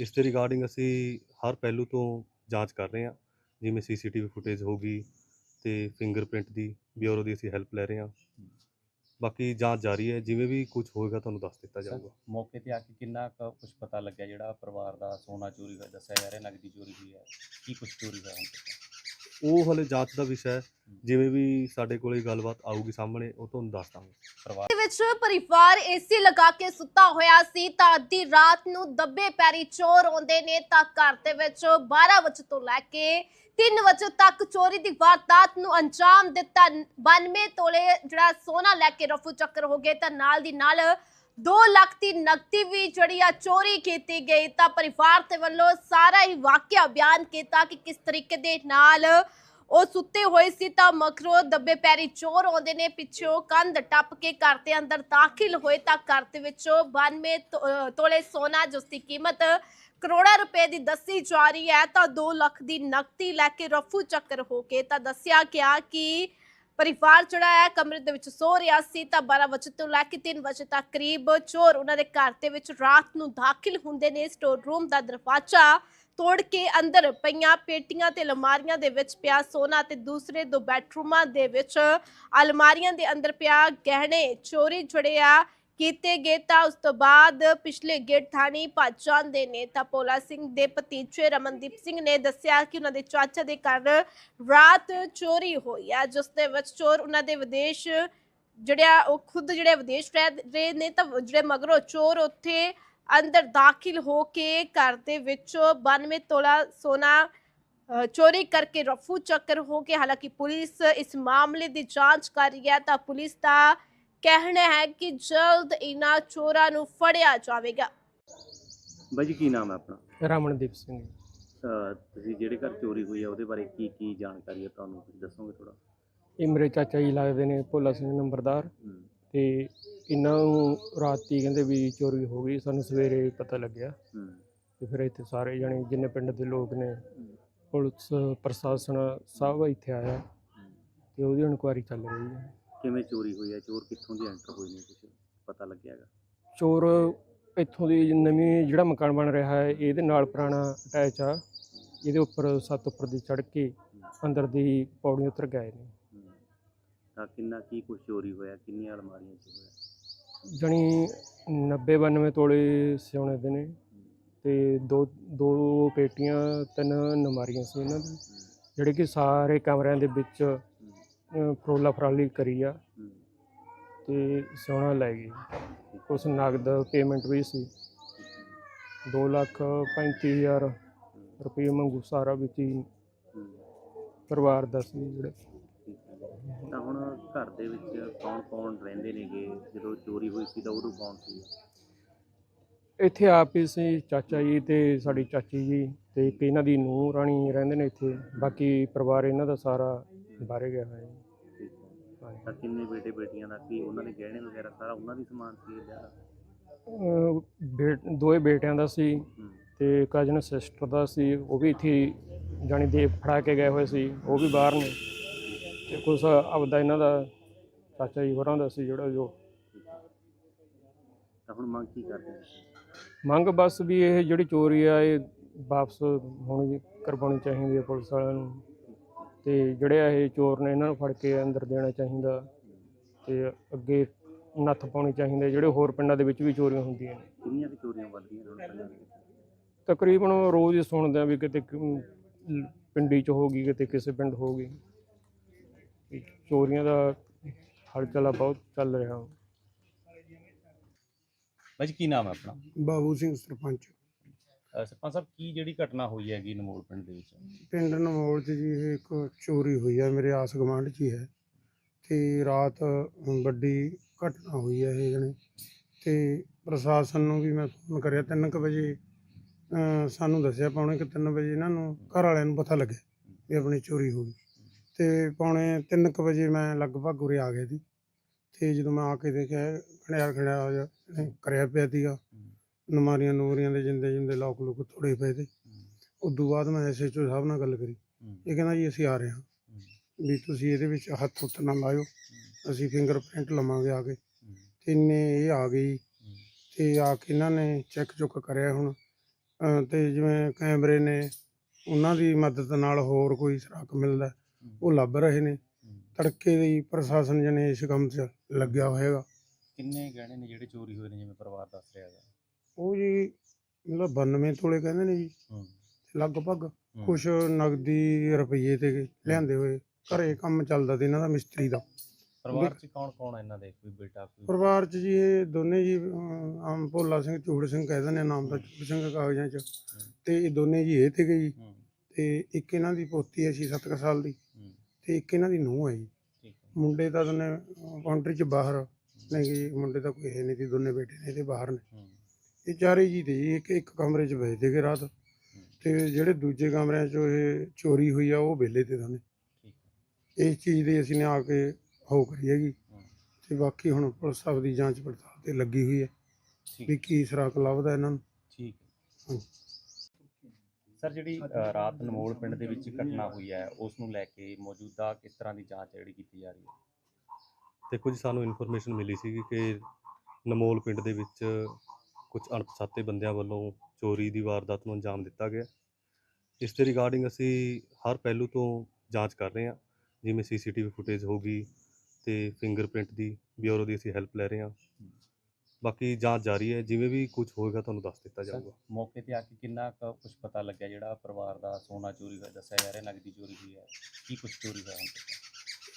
ਇਸ ਦੇ ਰਿਗਾਰਡਿੰਗ ਅਸੀਂ ਹਰ ਪਹਿਲੂ ਤੋਂ ਜਾਂਚ ਕਰ ਰਹੇ ਹਾਂ ਜਿਵੇਂ ਸੀਸੀਟੀਵੀ ਫੁਟੇਜ ਹੋਗੀ ਤੇ ਫਿੰਗਰਪ੍ਰਿੰਟ ਦੀ ਬਿਊਰੋ ਦੀ ਅਸੀਂ ਹੈਲਪ ਲੈ ਰਹੇ ਹਾਂ। ਬਾਕੀ ਜਾਂਚ ਜਾਰੀ ਹੈ ਜਿਵੇਂ ਵੀ ਕੁਝ ਹੋਏਗਾ ਤੁਹਾਨੂੰ ਦੱਸ ਦਿੱਤਾ ਜਾਊਗਾ। ਮੌਕੇ ਤੇ ਆ ਕੇ ਕਿੰਨਾ ਕੁਝ ਪਤਾ ਲੱਗਿਆ? ਜਿਹੜਾ ਪਰਿਵਾਰ ਦਾ ਸੋਨਾ ਚੋਰੀ ਹੋਇਆ ਦੱਸਿਆ ਜਾ ਰਿਹਾ ਨਗਦੀ ਚੋਰੀ ਹੋਈ ਹੈ। ਕੀ ਕੁਝ ਚੋਰੀ ਹੋਇਆ ਹੁਣ ਤੱਕ? ਉਹ ਹਲੇ ਜਾਂਚ ਦਾ ਵਿਸ਼ਾ ਹੈ। ਜਿਵੇਂ ਵੀ ਸਾਡੇ ਕੋਲੇ ਗੱਲਬਾਤ ਆਊਗੀ ਸਾਹਮਣੇ, ਉਹ ਤੁਹਾਨੂੰ ਦੱਸ ਦਾਂਗੇ। ਪਰਿਵਾਰ ਦੇ ਵਿੱਚ ਪਰਿਵਾਰ ਏਸੀ ਲਗਾ ਕੇ ਸੁੱਤਾ ਹੋਇਆ ਸੀ, ਤਾਂ ਅੱਧੀ ਰਾਤ ਨੂੰ ਦੱਬੇ ਪੈਰੀ ਚੋਰ ਆਉਂਦੇ ਨੇ, ਤਾਂ ਘਰ ਦੇ ਵਿੱਚ 12 ਵਜੇ ਤੋਂ ਲੈ ਕੇ 3 ਵਜੇ ਤੱਕ ਚੋਰੀ ਦੀ ਵਾਰਦਾਤ ਨੂੰ ਅੰਜਾਮ ਦਿੱਤਾ। 92 ਤੋਲੇ ਜਿਹੜਾ ਸੋਨਾ ਲੈ ਕੇ ਰਫੂ ਚੱਕਰ ਹੋ ਗਏ, ਤਾਂ ਨਾਲ ਦੀ ਨਾਲ 2 ਲੱਖ ਦੀ ਨਕਦੀ ਵੀ ਜਿਹੜੀ ਆ ਚੋਰੀ ਕੀਤੀ ਗਈ। ਤਾਂ ਪਰਿਵਾਰ ਦੇ ਵੱਲੋਂ ਸਾਰਾ ਹੀ ਵਾਕਿਆ ਬਿਆਨ ਕੀਤਾ ਕਿ ਕਿਸ ਤਰੀਕੇ ਦੇ ਨਾਲ ਉਹ ਸੁੱਤੇ ਹੋਏ ਸੀ ਤਾਂ ਮਖਰੋ ਦੱਬੇ ਪੈਰੀ ਚੋਰ ਆਉਂਦੇ ਨੇ ਪਿੱਛੋਂ, ਕੰਧ ਟੱਪ ਕੇ ਘਰ ਦੇ ਅੰਦਰ ਦਾਖਲ ਹੋਏ ਤਾਂ ਘਰ ਦੇ ਵਿੱਚੋਂ 92 ਤੋਲੇ ਸੋਨਾ, ਜਿਸ ਦੀ ਕੀਮਤ ਕਰੋੜਾਂ ਰੁਪਏ ਦੀ ਦੱਸੀ ਜਾ ਰਹੀ ਹੈ ਤਾਂ 2 ਲੱਖ ਦੀ ਨਕਦੀ ਲੈ ਕੇ ਰਫੂ ਚੱਕਰ ਹੋ ਕੇ ਤਾਂ ਦੱਸਿਆ ਗਿਆ ਕਿ ਪਰਿਵਾਰ ਜਿਹੜਾ ਹੈ ਕਮਰੇ ਦੇ ਵਿੱਚ ਸੋ ਰਿਹਾ ਸੀ ਤਾਂ 12 ਵਜੇ ਤੋਂ ਲੈ ਕੇ 3 ਵਜੇ ਤੱਕ ਕਰੀਬ ਚੋਰ ਉਹਨਾਂ ਦੇ ਘਰ ਦੇ ਵਿੱਚ ਰਾਤ ਨੂੰ ਦਾਖਲ ਹੁੰਦੇ ਨੇ ਸਟੋਰ ਰੂਮ ਦਾ ਦਰਵਾਜ਼ਾ ਤੋੜ ਕੇ ਅੰਦਰ ਪਈਆਂ ਪੇਟੀਆਂ ਤੇ ਅਲਮਾਰੀਆਂ ਦੇ ਵਿੱਚ ਪਿਆ ਸੋਨਾ ਤੇ ਦੂਸਰੇ ਦੋ ਬੈਡਰੂਮਾਂ ਦੇ ਵਿੱਚ ਅਲਮਾਰੀਆਂ ਦੇ ਅੰਦਰ ਪਿਆ ਗਹਿਣੇ, ਚੋਰੀ ਜੜਿਆ ਕੀਤੇ ਗਏ ਤਾਂ ਉਸ ਤੋਂ ਬਾਅਦ ਪਿਛਲੇ ਗੇਟ ਥਾਣੀ ਭੱਜ ਜਾਂਦੇ ਨੇ। ਤਾਂ ਭੋਲਾ ਸਿੰਘ ਦੇ ਭਤੀਜੇ ਰਮਨਦੀਪ ਸਿੰਘ ਨੇ ਦੱਸਿਆ ਕਿ ਉਹਨਾਂ ਦੇ ਚਾਚਾ ਦੇ ਘਰ ਰਾਤ ਚੋਰੀ ਹੋਈ ਹੈ ਜਿਸ ਦੇ ਵਿੱਚ ਚੋਰ ਉਹਨਾਂ ਦੇ ਵਿਦੇਸ਼ ਜਿਹੜਾ ਉਹ ਖੁਦ ਜਿਹੜੇ ਵਿਦੇਸ਼ ਰਹਿ ਰਹੇ ਨੇ ਤਾਂ ਜਿਹੜੇ ਮਗਰੋਂ ਚੋਰ ਉੱਥੇ ਅੰਦਰ ਦਾਖਲ ਹੋ ਕੇ ਘਰ ਦੇ ਵਿੱਚੋਂ 92 ਤੋਲਾ ਸੋਨਾ ਚੋਰੀ ਕਰਕੇ ਰਫੂ ਚੱਕਰ ਹੋ ਕੇ ਹਾਲਾਂਕਿ ਪੁਲਿਸ ਇਸ ਮਾਮਲੇ ਦੀ ਜਾਂਚ ਕਰ ਰਹੀ ਹੈ ਤਾਂ ਪੁਲਿਸ ਦਾ ਕਹਿਣਾ ਹੈ ਕਿ ਜਲਦ ਇਹਨਾਂ ਚੋਰਾਂ ਨੂੰ ਫੜਿਆ ਜਾਵੇਗਾ। ਬਾਈ ਜੀ ਕੀ ਨਾਮ ਹੈ ਆਪਣਾ? ਰਮਨਦੀਪ ਸਿੰਘ ਜੀ। ਅਹ ਤੁਸੀਂ ਜਿਹੜੇ ਘਰ ਚੋਰੀ ਹੋਈ ਹੈ ਉਹਦੇ ਬਾਰੇ ਕੀ ਕੀ ਜਾਣਕਾਰੀ ਹੈ? ਤੁਹਾਨੂੰ ਕੁਝ ਦੱਸੋਗੇ ਥੋੜਾ ਇਹ ਮੇਰੇ ਚਾਚਾ ਜੀ ਲੱਗਦੇ ਨੇ ਭੋਲਾ ਸਿੰਘ ਨੰਬਰਦਾਰ। ਤੇ ਇਹਨਾਂ ਨੂੰ ਰਾਤੀ ਕਹਿੰਦੇ ਵੀ ਚੋਰੀ ਹੋ ਗਈ ਸਾਨੂੰ ਸਵੇਰੇ ਪਤਾ ਲੱਗਿਆ। ਤੇ ਫਿਰ ਇੱਥੇ ਸਾਰੇ ਜਣੇ ਜਿੰਨੇ ਪਿੰਡ ਦੇ ਲੋਕ ਨੇ ਪੁਲਿਸ ਪ੍ਰਸ਼ਾਸਨ ਸਭ ਇੱਥੇ ਆਇਆ। ਤੇ ਉਹਦੀ ਇਨਕੁਆਇਰੀ ਚੱਲ ਰਹੀ ਹੈ। ਕਿਵੇਂ ਚੋਰੀ ਹੋਈ ਹੈ? ਚੋਰ ਕਿੱਥੋਂ ਦੀ ਐਂਟਰ ਹੋਏ ਨੇ ਕੁਝ ਪਤਾ ਲੱਗਿਆਗਾ ਚੋਰ ਇੱਥੋਂ ਦੀ ਨਵੀਂ ਜਿਹੜਾ ਮਕਾਨ ਬਣ ਰਿਹਾ ਹੈ ਇਹਦੇ ਨਾਲ ਪੁਰਾਣਾ ਅਟੈਚ ਆ। ਇਹਦੇ ਉੱਪਰ ਸੱਤ ਉੱਪਰ ਦੀ ਚੜ੍ਹ ਕੇ ਅੰਦਰ ਦੀ ਪੌੜੀ ਉਤਰ ਗਏ ਨੇ। ਤਾਂ ਕਿੰਨਾ ਕੀ ਕੁਝ ਚੋਰੀ ਹੋਇਆ ਕਿੰਨੀਆਂ ਅਲਮਾਰੀਆਂ ਚ ਹੋਇਆ? ਜਣੀ 90 92 ਤੋਲੇ ਸਿਉਣੇ ਦੇ ਨੇ ਤੇ ਦੋ ਦੋ ਪੇਟੀਆਂ ਤਿੰਨ ਨਮਾਰੀਆਂ ਸੀ ਇਹਨਾਂ ਦੀ ਜਿਹੜੇ ਕਿ ਸਾਰੇ ਕਮਰਿਆਂ ਦੇ ਵਿੱਚ ਅ, ਫਰੋਲਾ ਫਰਾਲੀ ਕਰੀ ਆ ਹੂੰ ਤੇ ਸੋਨਾ ਲੈ ਗਈ। ਕੁਛ ਨਗਦ ਪੇਮੈਂਟ ਵੀ ਸੀ। 2 ਲੱਖ 35000 ਰੁਪਏ ਮੰਗੂ ਸਾਰਾ ਵਿੱਚ ਹੀ ਹੂੰ, ਪਰਿਵਾਰ ਦਾ ਸੀ ਜਿਹੜੇ। ਤਾਂ ਹੁਣ ਘਰ ਦੇ ਵਿੱਚ ਕੌਣ ਕੌਣ ਰਹਿੰਦੇ ਨੇਗੇ? ਜਦੋਂ ਚੋਰੀ ਹੋਈ ਸੀ ਤਾਂ ਉਦੋਂ ਕੌਣ ਸੀ? ਇੱਥੇ ਆਪ ਹੀ ਸੀ ਚਾਚਾ ਜੀ ਤੇ ਸਾਡੀ ਚਾਚੀ ਜੀ ਤੇ ਇੱਕ ਇਹਨਾਂ ਦੀ ਨੂੰਹ ਰਾਣੀ ਰਹਿੰਦੇ ਨੇ ਇੱਥੇ। ਬਾਕੀ ਪਰਿਵਾਰ ਇਹਨਾਂ ਦਾ ਸਾਰਾ ਬਾਹਰੇ ਗਿਆ ਹੋਇਆ ਹੈ। ਤਾਂ ਕਿੰਨੇ ਬੇਟੇ ਬੇਟੀਆਂ ਦਾ ਕੀ ਉਹਨਾਂ ਦੇ ਗਹਿਣੇ ਵਗੈਰਾ ਸਾਰਾ ਉਹਨਾਂ ਦੀ ਸਮਾਨ ਸੀ ਅਹ ਬੇ- ਦੋਏ ਬੇਟਿਆਂ ਦਾ ਸੀ ਤੇ ਕਜ਼ਨ ਸਿਸਟਰ ਦਾ ਸੀ ਉਹ ਵੀ ਇੱਥੇ ਜਾਣੀ ਦੇ ਫੜਾ ਕੇ ਗਏ ਹੋਏ ਸੀ ਉਹ ਵੀ ਬਾਹਰ ਨੇ। ਤੇ ਕੁਛ ਆਪਦਾ ਇਹਨਾਂ ਦਾ ਚਾਚਾ ਜੀ ਹੋਰਾਂ ਦਾ ਸੀ ਜਿਹੜਾ ਜੋ। ਤਾਂ ਹੁਣ ਮੰਗ ਕੀ ਕਰਦੇ ਮੰਗ ਬਸ ਵੀ ਇਹ ਜਿਹੜੀ ਚੋਰੀ ਆ ਇਹ ਵਾਪਸ ਹੋਣੀ ਕਰਵਾਉਣੀ ਚਾਹੀਦੀ ਹੈ ਪੁਲਿਸ ਵਾਲਿਆਂ ਨੂੰ। ਤੇ ਜਿਹੜੇ ਆ ਇਹ ਚੋਰ ਨੇ ਇਹਨਾਂ ਨੂੰ ਫੜ ਕੇ ਅੰਦਰ ਦੇਣਾ ਚਾਹੀਦਾ ਤੇ ਅੱਗੇ ਨੱਥ ਪਾਉਣੀ ਚਾਹੀਦੀ ਹੈ। ਜਿਹੜੇ ਹੋਰ ਪਿੰਡਾਂ ਦੇ ਵਿੱਚ ਵੀ ਚੋਰੀਆਂ ਹੁੰਦੀਆਂ ਨੇ। ਕਿੰਨੀਆਂ ਕੁ ਚੋਰੀਆਂ ਵੱਧਦੀਆਂ ਨੇ ਹੁਣ ਦੇ ਵਿੱਚ? ਤਕਰੀਬਨ ਰੋਜ਼ ਹੀ ਸੁਣਦੇ ਆ ਵੀ ਕਿਤੇ ਕ- ਲ- ਪਿੰਡੀ ਚ ਹੋ ਗਈ ਕਿਤੇ ਕਿਸੇ ਪਿੰਡ ਹੋ ਗਈ। ਚੋਰੀਆਂ ਦਾ ਹਲਚਲਾ ਬਹੁਤ ਚੱਲ ਰਿਹਾ। ਬਾਈ ਜੀ ਕੀ ਨਾਮ ਹੈ ਆਪਣਾ? ਬਾਬੂ ਸਿੰਘ ਸਰਪੰਚ। ਅਹ ਸਰਪੰਚ ਸਾਹਿਬ ਕੀ ਜਿਹੜੀ ਘਟਨਾ ਹੋਈ ਹੈਗੀ ਨਮੋਲ ਪਿੰਡ ਦੇ ਵਿੱਚ? ਪਿੰਡ ਨਮੋਲ 'ਚ ਜੀ ਇਹ ਇੱਕ ਚੋਰੀ ਹੋਈ ਹੈ ਮੇਰੇ ਆਸ ਗੁਆਂਢ 'ਚ ਹੀ ਹੈ। ਤੇ ਰਾਤ ਵੱਡੀ ਘਟਨਾ ਹੋਈ ਹੈ ਇਹ ਜਣੇ। ਤੇ ਪ੍ਰਸ਼ਾਸਨ ਨੂੰ ਵੀ ਮੈਂ ਫੋਨ ਕਰਿਆ 3:00 ਵਜੇ ਸਾਨੂੰ ਦੱਸਿਆ ਪੌਣੇ ਕਿ 3 ਵਜੇ ਇਹਨਾਂ ਨੂੰ ਘਰ ਵਾਲਿਆਂ ਨੂੰ ਪਤਾ ਲੱਗਿਆ ਵੀ ਆਪਣੀ ਚੋਰੀ ਹੋ ਗਈ। ਤੇ ਪੌਣੇ 3:00 ਵਜੇ ਮੈਂ ਲਗਭਗ ਉਰੇ ਆ ਗਿਆ ਸੀ ਤੇ ਜਦੋਂ ਮੈਂ ਆ ਕੇ ਦੇਖਿਆ ਖੜਿਆ ਖੜਿਆ ਜਿਹਾ ਕਰਿਆ ਪਿਆ ਸੀਗਾ। ਨਮਾਰੀਆਂ ਨੂਰੀਆਂ ਦੇ ਜਿੰਦੇ ਜਿੰਦੇ ਲੋਕ ਲੋਕ ਥੋੜੇ ਪਏ ਤੇ। ਉਦੋਂ ਬਾਅਦ ਮੈਂ ਐਸਐਚਓ ਸਾਹਿਬ ਨਾਲ ਗੱਲ ਕਰੀ। ਇਹ ਕਹਿੰਦਾ ਜੀ ਅਸੀਂ ਆ ਰਹੇ ਹਾਂ। ਵੀ ਤੁਸੀਂ ਇਹਦੇ ਵਿੱਚ ਹੱਥ ਉੱਤ ਨਾ ਲਾਇਓ। ਅਸੀਂ ਫਿੰਗਰਪ੍ਰਿੰਟ ਲਵਾਂਗੇ ਆ ਕੇ। ਤੇ ਇੰਨੇ ਇਹ ਆ ਗਈ ਤੇ ਆ ਕੇ ਇਹਨਾਂ ਨੇ ਚੈੱਕ ਚੁੱਕ ਕਰਿਆ ਹੁਣ। ਤੇ ਜਿਵੇਂ ਕੈਮਰੇ ਨੇ ਉਹਨਾਂ ਦੀ ਮਦਦ ਨਾਲ ਹੋਰ ਕੋਈ ਸਰਾਕ ਮਿਲਦਾ। ਉਹ ਲੱਭ ਰਹੇ ਨੇ। ਤੜਕੇ ਦੀ ਪ੍ਰਸ਼ਾਸਨ ਜਨੇ ਇਸ ਕੰਮ 'ਚ ਲੱਗਿਆ ਹੋਏਗਾ ਕਿੰਨੇ ਗਹਿਣੇ ਨੇ ਜਿਹੜੇ ਚੋਰੀ ਹੋਏ ਨੇ ਜਿਵੇਂ ਪਰਿਵਾਰ ਦੱਸ ਰਿਹਾ ਹੈਗਾ? ਉਹ ਜੀ ਮਤਲਬ 92 ਤੋਲੇ ਕਹਿੰਦੇ ਨੇ ਜੀ। ਹੂੰ। ਲਗਭਗ ਕੁਛ ਨਗਦੀ ਰੁਪਈਏ ਤੇ ਲਿਆਂਦੇ ਹੋਏ ਘਰੇ ਕੰਮ ਚੱਲਦਾ ਤੇ ਇਹਨਾਂ ਦਾ ਮਿਸਤਰੀ ਦਾ। ਪਰਿਵਾਰ ਚ ਕੌਣ ਕੌਣ ਹੈ ਇਹਨਾਂ ਦੇ? ਕੋਈ ਬੇਟਾ ਕੋਈ ਪਰਿਵਾਰ 'ਚ ਜੀ ਇਹ ਦੋਨੇ ਜੀ ਆਮ ਭੋਲਾ ਸਿੰਘ ਚੂੜ ਸਿੰਘ ਕਹਿ ਦਿੰਦੇ ਆ ਨਾਮ ਦਾ ਚੂੜ ਸਿੰਘ ਕਾਗਜ਼ਾਂ 'ਚ। ਤੇ ਇਹ ਦੋਨੇ ਜੀ ਇਹ ਤੇ ਗਈ ਤੇ ਇੱਕ ਇਹਨਾਂ ਦੀ ਪੋਤੀ ਹੈ 6-7 ਸਾਲ ਦੀ। ਤੇ ਇੱਕ ਇਹਨਾਂ ਦੀ ਨੂੰਹ ਹੈ ਜੀ। ਠੀਕ ਹੈ। ਮੁੰਡੇ ਤਾਂ ਦੋਨੇ ਕਾਉਂਟਰੀ 'ਚ ਬਾਹਰ ਨਹੀਂ ਜੀ ਮੁੰਡੇ ਤਾਂ ਕੋਈ ਹੈ ਨਹੀਂ ਸੀ ਦੋਨੇ ਬੇਟੇ ਨੇ ਇਹਦੇ ਬਾਹਰ ਨੇ। ਹੂੰ। ਇਹ ਚਾਰੇ ਜੀ ਤੇ ਜੀ ਇੱਕ ਇੱਕ ਕਮਰੇ 'ਚ ਬੈਠੇ ਸੀਗੇ ਰਾਤ। ਤੇ ਜਿਹੜੇ ਦੂਜੇ ਕਮਰਿਆਂ 'ਚੋਂ ਇਹ ਚੋਰੀ ਹੋਈ ਆ ਉਹ ਵਿਹਲੇ ਤੇ ਦੋਨੇ। ਠੀਕ ਇਸ ਚੀਜ਼ ਦੇ ਅਸੀਂ ਨੇ ਆ ਕੇ ਹੋ ਕਰੀ ਹੈਗੀ। ਹੂੰ। ਤੇ ਬਾਕੀ ਹੁਣ ਪੁਲਿਸ ਆਪਦੀ ਜਾਂਚ ਪੜਤਾਲ ਤੇ ਲੱਗੀ ਹੋਈ ਹੈ। ਠੀਕ ਵੀ ਕੀ ਸਰਾਕ ਲੱਭਦਾ ਇਹਨਾਂ ਨੂੰ। ਠੀਕ ਹੈ। ਹਾਂਜੀ। ਸਰ ਜਿਹੜੀ ਰਾਤ ਨਮੋਲ ਪਿੰਡ ਦੇ ਵਿੱਚ ਘਟਨਾ ਹੋਈ ਹੈ ਉਸ ਨੂੰ ਲੈ ਕੇ ਮੌਜੂਦਾ ਕਿਸ ਤਰ੍ਹਾਂ ਦੀ ਜਾਂਚ ਹੈ ਜਿਹੜੀ ਕੀਤੀ ਜਾ ਰਹੀ ਹੈ? ਦੇਖੋ ਜੀ ਸਾਨੂੰ ਇਨਫੋਰਮੇਸ਼ਨ ਮਿਲੀ ਸੀ ਕਿ ਨਮੋਲ ਪਿੰਡ ਦੇ ਵਿੱਚ ਕੁਝ ਅਣਪਛਾਤੇ ਬੰਦਿਆਂ ਵੱਲੋਂ ਚੋਰੀ ਦੀ ਵਾਰਦਾਤ ਨੂੰ ਅੰਜਾਮ ਦਿੱਤਾ ਗਿਆ। ਇਸ ਦੇ ਰਿਗਾਰਡਿੰਗ ਅਸੀਂ ਹਰ ਪਹਿਲੂ ਤੋਂ ਜਾਂਚ ਕਰ ਰਹੇ ਹਾਂ ਜਿਵੇਂ ਸੀਸੀਟੀਵੀ ਫੁਟੇਜ ਹੋਗੀ ਤੇ ਫਿੰਗਰਪ੍ਰਿੰਟ ਦੀ ਬਿਊਰੋ ਦੀ ਅਸੀਂ ਹੈਲਪ ਲੈ ਰਹੇ ਹਾਂ। ਬਾਕੀ ਜਾਂਚ ਜਾਰੀ ਹੈ ਜਿਵੇਂ ਵੀ ਕੁਝ ਹੋਏਗਾ ਤੁਹਾਨੂੰ ਦੱਸ ਦਿੱਤਾ ਜਾਊਗਾ। ਮੌਕੇ ਤੇ ਆ ਕੇ ਕਿੰਨਾ ਕੁਝ ਪਤਾ ਲੱਗਿਆ ਜਿਹੜਾ ਪਰਿਵਾਰ ਦਾ ਸੋਨਾ ਚੋਰੀ ਹੋਇਆ ਦੱਸਿਆ ਜਾ ਰਿਹਾ ਨਗਦੀ ਚੋਰੀ ਹੋਈ ਹੈ ਕੀ ਕੁਝ ਚੋਰੀ ਹੋਇਆ ਹੁਣ ਤੱਕ?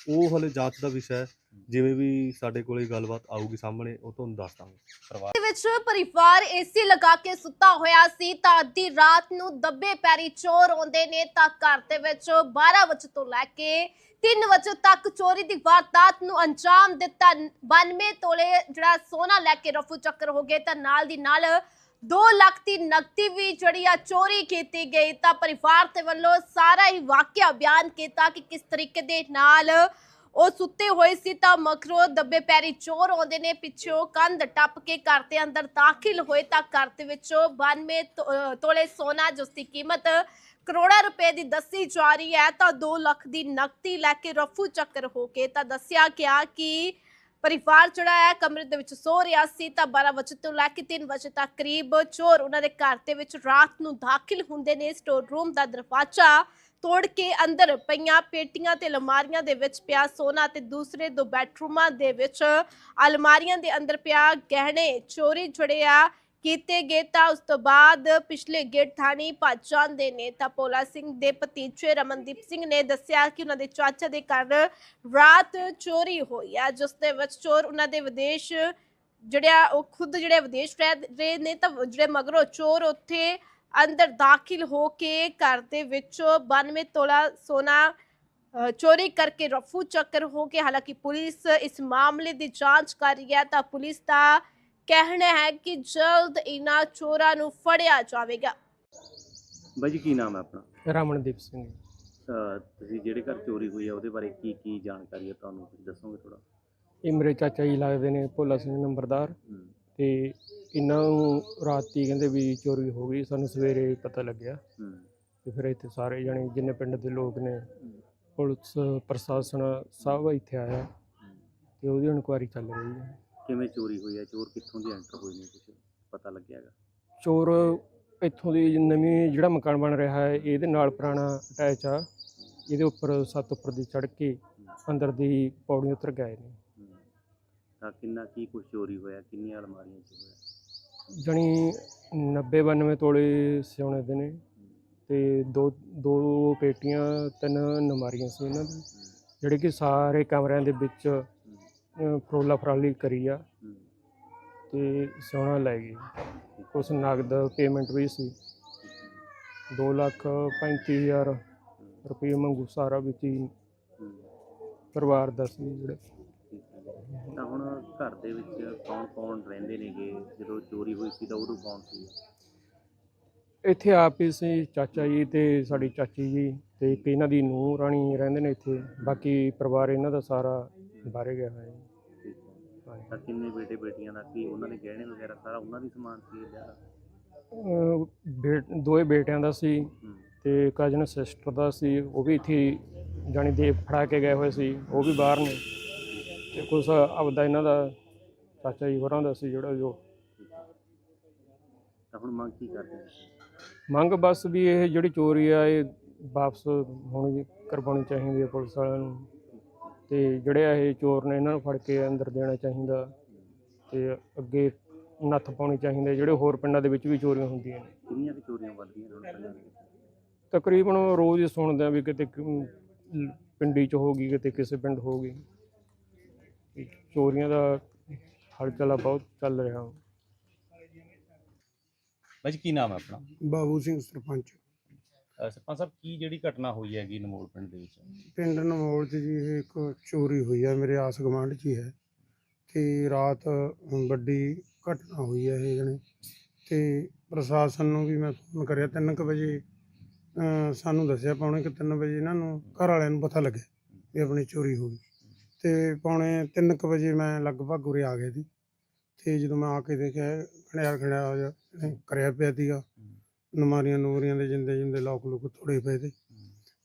ਉਹ ਹਲੇ ਜਾਂਚ ਦਾ ਵਿਸ਼ਾ ਹੈ। ਜਿਵੇਂ ਵੀ ਸਾਡੇ ਕੋਲੇ ਗੱਲਬਾਤ ਆਊਗੀ ਸਾਹਮਣੇ, ਉਹ ਤੁਹਾਨੂੰ ਦੱਸ ਦਾਂਗੇ। ਪਰਿਵਾਰ ਦੇ ਵਿੱਚ ਪਰਿਵਾਰ ਏਸੀ ਲਗਾ ਕੇ ਸੁੱਤਾ ਹੋਇਆ ਸੀ, ਤਾਂ ਅੱਧੀ ਰਾਤ ਨੂੰ ਦੱਬੇ ਪੈਰੀ ਚੋਰ ਆਉਂਦੇ ਨੇ, ਤਾਂ ਘਰ ਦੇ ਵਿੱਚ 12 ਵਜੇ ਤੋਂ ਲੈ ਕੇ 3 ਵਜੇ ਤੱਕ ਚੋਰੀ ਦੀ ਵਾਰਦਾਤ ਨੂੰ ਅੰਜਾਮ ਦਿੱਤਾ। 92 ਤੋਲੇ ਜਿਹੜਾ ਸੋਨਾ ਲੈ ਕੇ ਰਫੂ ਚੱਕਰ ਹੋ ਗਏ, ਤਾਂ ਨਾਲ ਦੀ ਨਾਲ 2 ਲੱਖ ਦੀ ਨਕਦੀ ਵੀ ਜਿਹੜੀ ਆ ਚੋਰੀ ਕੀਤੀ ਗਈ ਤਾਂ ਪਰਿਵਾਰ ਦੇ ਵੱਲੋਂ ਸਾਰਾ ਹੀ ਵਾਕਿਆ ਬਿਆਨ ਕੀਤਾ ਕਿ ਕਿਸ ਤਰੀਕੇ ਦੇ ਨਾਲ ਉਹ ਸੁੱਤੇ ਹੋਏ ਸੀ ਤਾਂ ਮਖਰੋ ਦੱਬੇ ਪੈਰੀ ਚੋਰ ਆਉਂਦੇ ਨੇ, ਪਿੱਛੋਂ ਕੰਧ ਟੱਪ ਕੇ ਘਰ ਦੇ ਅੰਦਰ ਦਾਖਲ ਹੋਏ ਤਾਂ ਘਰ ਦੇ ਵਿੱਚੋਂ 92 ਤੋ- ਤੋਲੇ ਸੋਨਾ ਜਿਸ ਦੀ ਕੀਮਤ ਕਰੋੜਾਂ ਰੁਪਏ ਦੀ ਦੱਸੀ ਜਾ ਰਹੀ ਹੈ ਤਾਂ 2 ਲੱਖ ਦੀ ਨਕਦੀ ਲੈ ਕੇ ਰਫੂ ਚੱਕਰ ਹੋ ਕੇ ਤਾਂ ਦੱਸਿਆ ਗਿਆ ਕਿ ਪਰਿਵਾਰ ਜਿਹੜਾ ਹੈ ਕਮਰੇ ਦੇ ਵਿੱਚ ਸੋ ਰਿਹਾ ਸੀ ਤਾਂ 12 ਵਜੇ ਤੋਂ ਲੈ ਕੇ 3 ਵਜੇ ਤੱਕ ਕਰੀਬ ਚੋਰ ਉਹਨਾਂ ਦੇ ਘਰ ਦੇ ਵਿੱਚ ਰਾਤ ਨੂੰ ਦਾਖਲ ਹੁੰਦੇ ਨੇ। ਸਟੋਰ ਰੂਮ ਦਾ ਦਰਵਾਜ਼ਾ ਤੋੜ ਕੇ ਅੰਦਰ ਪਈਆਂ ਪੇਟੀਆਂ ਤੇ ਅਲਮਾਰੀਆਂ ਦੇ ਵਿੱਚ ਪਿਆ ਸੋਨਾ ਤੇ ਦੂਸਰੇ ਦੋ ਬੈਡਰੂਮਾਂ ਦੇ ਵਿੱਚ ਅਲਮਾਰੀਆਂ ਦੇ ਅੰਦਰ ਪਿਆ ਗਹਿਣੇ। ਚੋਰੀ ਜੜਿਆ ਕੀਤੇ ਗਏ ਤਾਂ ਉਸ ਤੋਂ ਬਾਅਦ ਪਿਛਲੇ ਗੇਟ ਥਾਣੀ ਭੱਜ ਜਾਂਦੇ ਨੇ। ਤਾਂ ਭੋਲਾ ਸਿੰਘ ਦੇ ਭਤੀਜੇ ਰਮਨਦੀਪ ਸਿੰਘ ਨੇ ਦੱਸਿਆ ਕਿ ਉਹਨਾਂ ਦੇ ਚਾਚਾ ਦੇ ਘਰ ਰਾਤ ਚੋਰੀ ਹੋਈ ਹੈ ਜਿਸ ਦੇ ਵਿੱਚ ਚੋਰ ਉਹਨਾਂ ਦੇ ਵਿਦੇਸ਼ ਜਿਹੜਾ ਉਹ ਖੁਦ ਜਿਹੜੇ ਵਿਦੇਸ਼ ਰਹਿ ਰਹੇ ਨੇ ਤਾਂ ਜਿਹੜੇ ਮਗਰੋਂ ਚੋਰ ਉੱਥੇ ਅੰਦਰ ਦਾਖਲ ਹੋ ਕੇ ਘਰ ਦੇ ਵਿੱਚ 92 ਤੋਲਾ ਸੋਨਾ ਚੋਰੀ ਕਰਕੇ ਰਫੂ ਚੱਕਰ ਹੋ ਕੇ ਹਾਲਾਂਕਿ ਪੁਲਿਸ ਇਸ ਮਾਮਲੇ ਦੀ ਜਾਂਚ ਕਰ ਰਹੀ ਹੈ। ਤਾਂ ਪੁਲਿਸ ਦਾ ਕਹਿਣਾ ਹੈ ਕਿ ਜਲਦ ਇਹਨਾਂ ਚੋਰਾਂ ਨੂੰ ਫੜਿਆ ਜਾਵੇਗਾ। ਬਾਈ ਜੀ ਕੀ ਨਾਮ ਹੈ ਆਪਣਾ? ਰਮਨਦੀਪ ਸਿੰਘ ਅਹ ਤੁਸੀਂ ਜਿਹੜੇ ਘਰ ਚੋਰੀ ਹੋਈ ਹੈ ਉਹਦੇ ਬਾਰੇ ਕੀ ਕੀ ਜਾਣਕਾਰੀ ਹੈ ਤੁਹਾਨੂੰ? ਕੁਝ ਦੱਸੋਗੇ ਥੋੜਾ ਇਹ ਮੇਰੇ ਚਾਚਾ ਜੀ ਲੱਗਦੇ ਨੇ ਭੋਲਾ ਸਿੰਘ ਨੰਬਰਦਾਰ। ਤੇ ਇਹਨਾਂ ਨੂੰ ਰਾਤੀ ਕਹਿੰਦੇ ਵੀ ਚੋਰੀ ਹੋ ਗਈ ਸਾਨੂੰ ਸਵੇਰੇ ਪਤਾ ਲੱਗਿਆ। ਤੇ ਫਿਰ ਇੱਥੇ ਸਾਰੇ ਜਣੇ ਜਿੰਨੇ ਪਿੰਡ ਦੇ ਲੋਕ ਨੇ ਪੁਲਿਸ ਪ੍ਰਸ਼ਾਸਨ ਸਭ ਇੱਥੇ ਆਇਆ। ਤੇ ਉਹਦੀ ਇਨਕੁਆਇਰੀ ਚੱਲ ਰਹੀ ਹੈ। ਕਿਵੇਂ ਚੋਰੀ ਹੋਈ ਹੈ? ਚੋਰ ਕਿੱਥੋਂ ਦੀ ਐਂਟਰ ਹੋਏ ਨੇ ਕੁਝ ਪਤਾ ਲੱਗਿਆਗਾ ਚੋਰ ਇੱਥੋਂ ਦੀ ਨਵੀਂ ਜਿਹੜਾ ਮਕਾਨ ਬਣ ਰਿਹਾ ਹੈ ਇਹਦੇ ਨਾਲ ਪੁਰਾਣਾ ਅਟੈਚ ਆ। ਇਹਦੇ ਉੱਪਰ ਸੱਤ ਉੱਪਰ ਦੀ ਚੜ੍ਹ ਕੇ ਅੰਦਰ ਦੀ ਪੌੜੀ ਉਤਰ ਗਏ ਨੇ। ਤਾਂ ਕਿੰਨਾ ਕੀ ਕੁਝ ਚੋਰੀ ਹੋਇਆ? ਕਿੰਨੀਆਂ ਅਲਮਾਰੀਆਂ ਚ ਹੋਇਆ? ਜਣੀ 90 92 ਤੋਲੇ ਸਿਉਣੇ ਦੇ ਨੇ ਤੇ ਦੋ ਦੋ ਪੇਟੀਆਂ ਤਿੰਨ ਨਮਾਰੀਆਂ ਸੀ ਇਹਨਾਂ ਦੀ। ਜਿਹੜੇ ਕਿ ਸਾਰੇ ਕਮਰਿਆਂ ਦੇ ਵਿੱਚ ਅ, ਫਰੋਲਾ ਫਰਾਲੀ ਕਰੀ ਆ। ਤੇ ਸਿਉਣਾ ਲੈ ਗਏ ਕੁਛ ਨਗਦ ਪੇਮੈਂਟ ਵੀ ਸੀ 2 ਲੱਖ 35 ਹਜ਼ਾਰ ਰੁਪਏ ਮੰਗੂ ਸਾਰਾ ਵਿੱਚ ਹੀ। ਪਰਿਵਾਰ ਦਾ ਸੀ ਜਿਹੜੇ। ਤਾਂ ਹੁਣ ਘਰ ਦੇ ਵਿੱਚ ਕੌਣ ਕੌਣ ਰਹਿੰਦੇ ਨੇਗੇ ਜਦੋਂ ਚੋਰੀ ਹੋਈ ਸੀ ਤਾਂ ਉਦੋਂ ਕੌਣ ਸੀ ਇੱਥੇ ਆਪ ਹੀ ਸੀ ਚਾਚਾ ਜੀ ਤੇ ਸਾਡੀ ਚਾਚੀ ਜੀ ਤੇ ਇੱਕ ਇਹਨਾਂ ਦੀ ਨੂੰਹ ਰਾਣੀ ਰਹਿੰਦੇ ਨੇ ਇੱਥੇ ਬਾਕੀ ਪਰਿਵਾਰ ਇਹਨਾਂ ਦਾ ਸਾਰਾ ਬਾਹਰੇ ਗਿਆ ਹੋਇਆ ਹੈ। ਤਾਂ ਕਿੰਨੇ ਬੇਟੇ ਬੇਟੀਆਂ ਦਾ ਕੀ ਉਹਨਾਂ ਦੇ ਗਹਿਣੇ ਵਗੈਰਾ ਸਾਰਾ ਉਹਨਾਂ ਦੀ ਸਮਾਨ ਸੀ ਲਿਆ ਅਹ ਬੇਟ ਦੋਏ ਬੇਟਿਆਂ ਦਾ ਸੀ ਤੇ ਕਜ਼ਨ ਸਿਸਟਰ ਦਾ ਸੀ ਉਹ ਵੀ ਇੱਥੇ ਜਾਣੀ ਦੇ ਫੜਾ ਕੇ ਗਏ ਹੋਏ ਸੀ ਉਹ ਵੀ ਬਾਹਰ ਨੇ। ਤੇ ਕੁਛ ਆਪਦਾ ਇਹਨਾਂ ਦਾ ਚਾਚਾ ਜੀ ਹੋਰਾਂ ਦਾ ਸੀ ਜਿਹੜਾ ਜੋ। ਤਾਂ ਹੁਣ ਮੰਗ ਕੀ ਕਰਦੇ ਨੇ? ਮੰਗ ਬਸ ਵੀ ਇਹ ਜਿਹੜੀ ਚੋਰੀ ਆ ਇਹ ਵਾਪਸ ਹੋਣੀ ਕਰਵਾਉਣੀ ਚਾਹੀਦੀ ਹੈ ਪੁਲਿਸ ਵਾਲਿਆਂ ਨੂੰ। ਤੇ ਜਿਹੜੇ ਇਹ ਚੋਰ ਨੇ ਇਹਨਾਂ ਨੂੰ ਫੜ ਕੇ ਅੰਦਰ ਦੇਣਾ ਚਾਹੀਦਾ ਤੇ ਅੱਗੇ ਨੱਥ ਪਾਉਣੀ ਚਾਹੀਦੀ ਹੈ। ਜਿਹੜੇ ਹੋਰ ਪਿੰਡਾਂ ਦੇ ਵਿੱਚ ਵੀ ਚੋਰੀਆਂ ਹੁੰਦੀਆਂ ਨੇ। ਕਿੰਨੀਆਂ ਕੁ ਚੋਰੀਆਂ ਵੱਧਦੀਆਂ ਨੇ ਹੁਣ ਪਿੰਡਾਂ ਦੇ ਵਿੱਚ? ਤਕਰੀਬਨ ਰੋਜ਼ ਹੀ ਸੁਣਦੇ ਆ ਵੀ ਕਿਤੇ ਕ- ਲ- ਪਿੰਡੀ ਚ ਹੋ ਗਈ ਕਿਤੇ ਕਿਸੇ ਪਿੰਡ ਹੋ ਗਈ। ਚੋਰੀਆਂ ਦਾ ਹਲਚਲਾ ਬਹੁਤ ਚੱਲ ਰਿਹਾ। ਬਾਈ ਜੀ ਕੀ ਨਾਮ ਹੈ ਆਪਣਾ? ਬਾਬੂ ਸਿੰਘ ਸਰਪੰਚ। ਅਹ ਸਰਪੰਚ ਸਾਹਿਬ, ਕੀ ਜਿਹੜੀ ਘਟਨਾ ਹੋਈ ਹੈਗੀ ਨਮੋਲ ਪਿੰਡ ਦੇ ਵਿੱਚ? ਪਿੰਡ ਨਮੋਲ 'ਚ ਜੀ ਇਹ ਇੱਕ ਚੋਰੀ ਹੋਈ ਹੈ ਮੇਰੇ ਆਸ ਗੁਆਂਢ 'ਚ ਹੀ ਹੈ। ਤੇ ਰਾਤ ਵੱਡੀ ਘਟਨਾ ਹੋਈ ਹੈ ਇਹ ਜਣੇ। ਤੇ ਪ੍ਰਸ਼ਾਸਨ ਨੂੰ ਵੀ ਮੈਂ ਫੋਨ ਕਰਿਆ 3:00 ਵਜੇ ਅਮ ਸਾਨੂੰ ਦੱਸਿਆ ਪੌਣੇ ਕਿ 3 ਵਜੇ ਇਹਨਾਂ ਨੂੰ ਘਰ ਵਾਲਿਆਂ ਨੂੰ ਪਤਾ ਲੱਗਿਆ ਵੀ ਆਪਣੀ ਚੋਰੀ ਹੋ ਗਈ। ਤੇ ਪੌਣੇ 3:00 ਵਜੇ ਮੈਂ ਲਗਭਗ ਉਰੇ ਆ ਗਿਆ ਸੀ ਤੇ ਜਦੋਂ ਮੈਂ ਆ ਕੇ ਦੇਖਿਆ ਖੜਿਆ ਖੜਿਆ ਹੋ ਜਾ ਕਰਿਆ ਪਿਆ ਸੀਗਾ। ਨਮਾਰੀਆਂ ਨੂਰੀਆਂ ਦੇ ਜਿੰਦੇ ਜਿੰਦੇ ਲੋਕ ਲੋਕ ਥੋੜੇ ਪਏ ਤੇ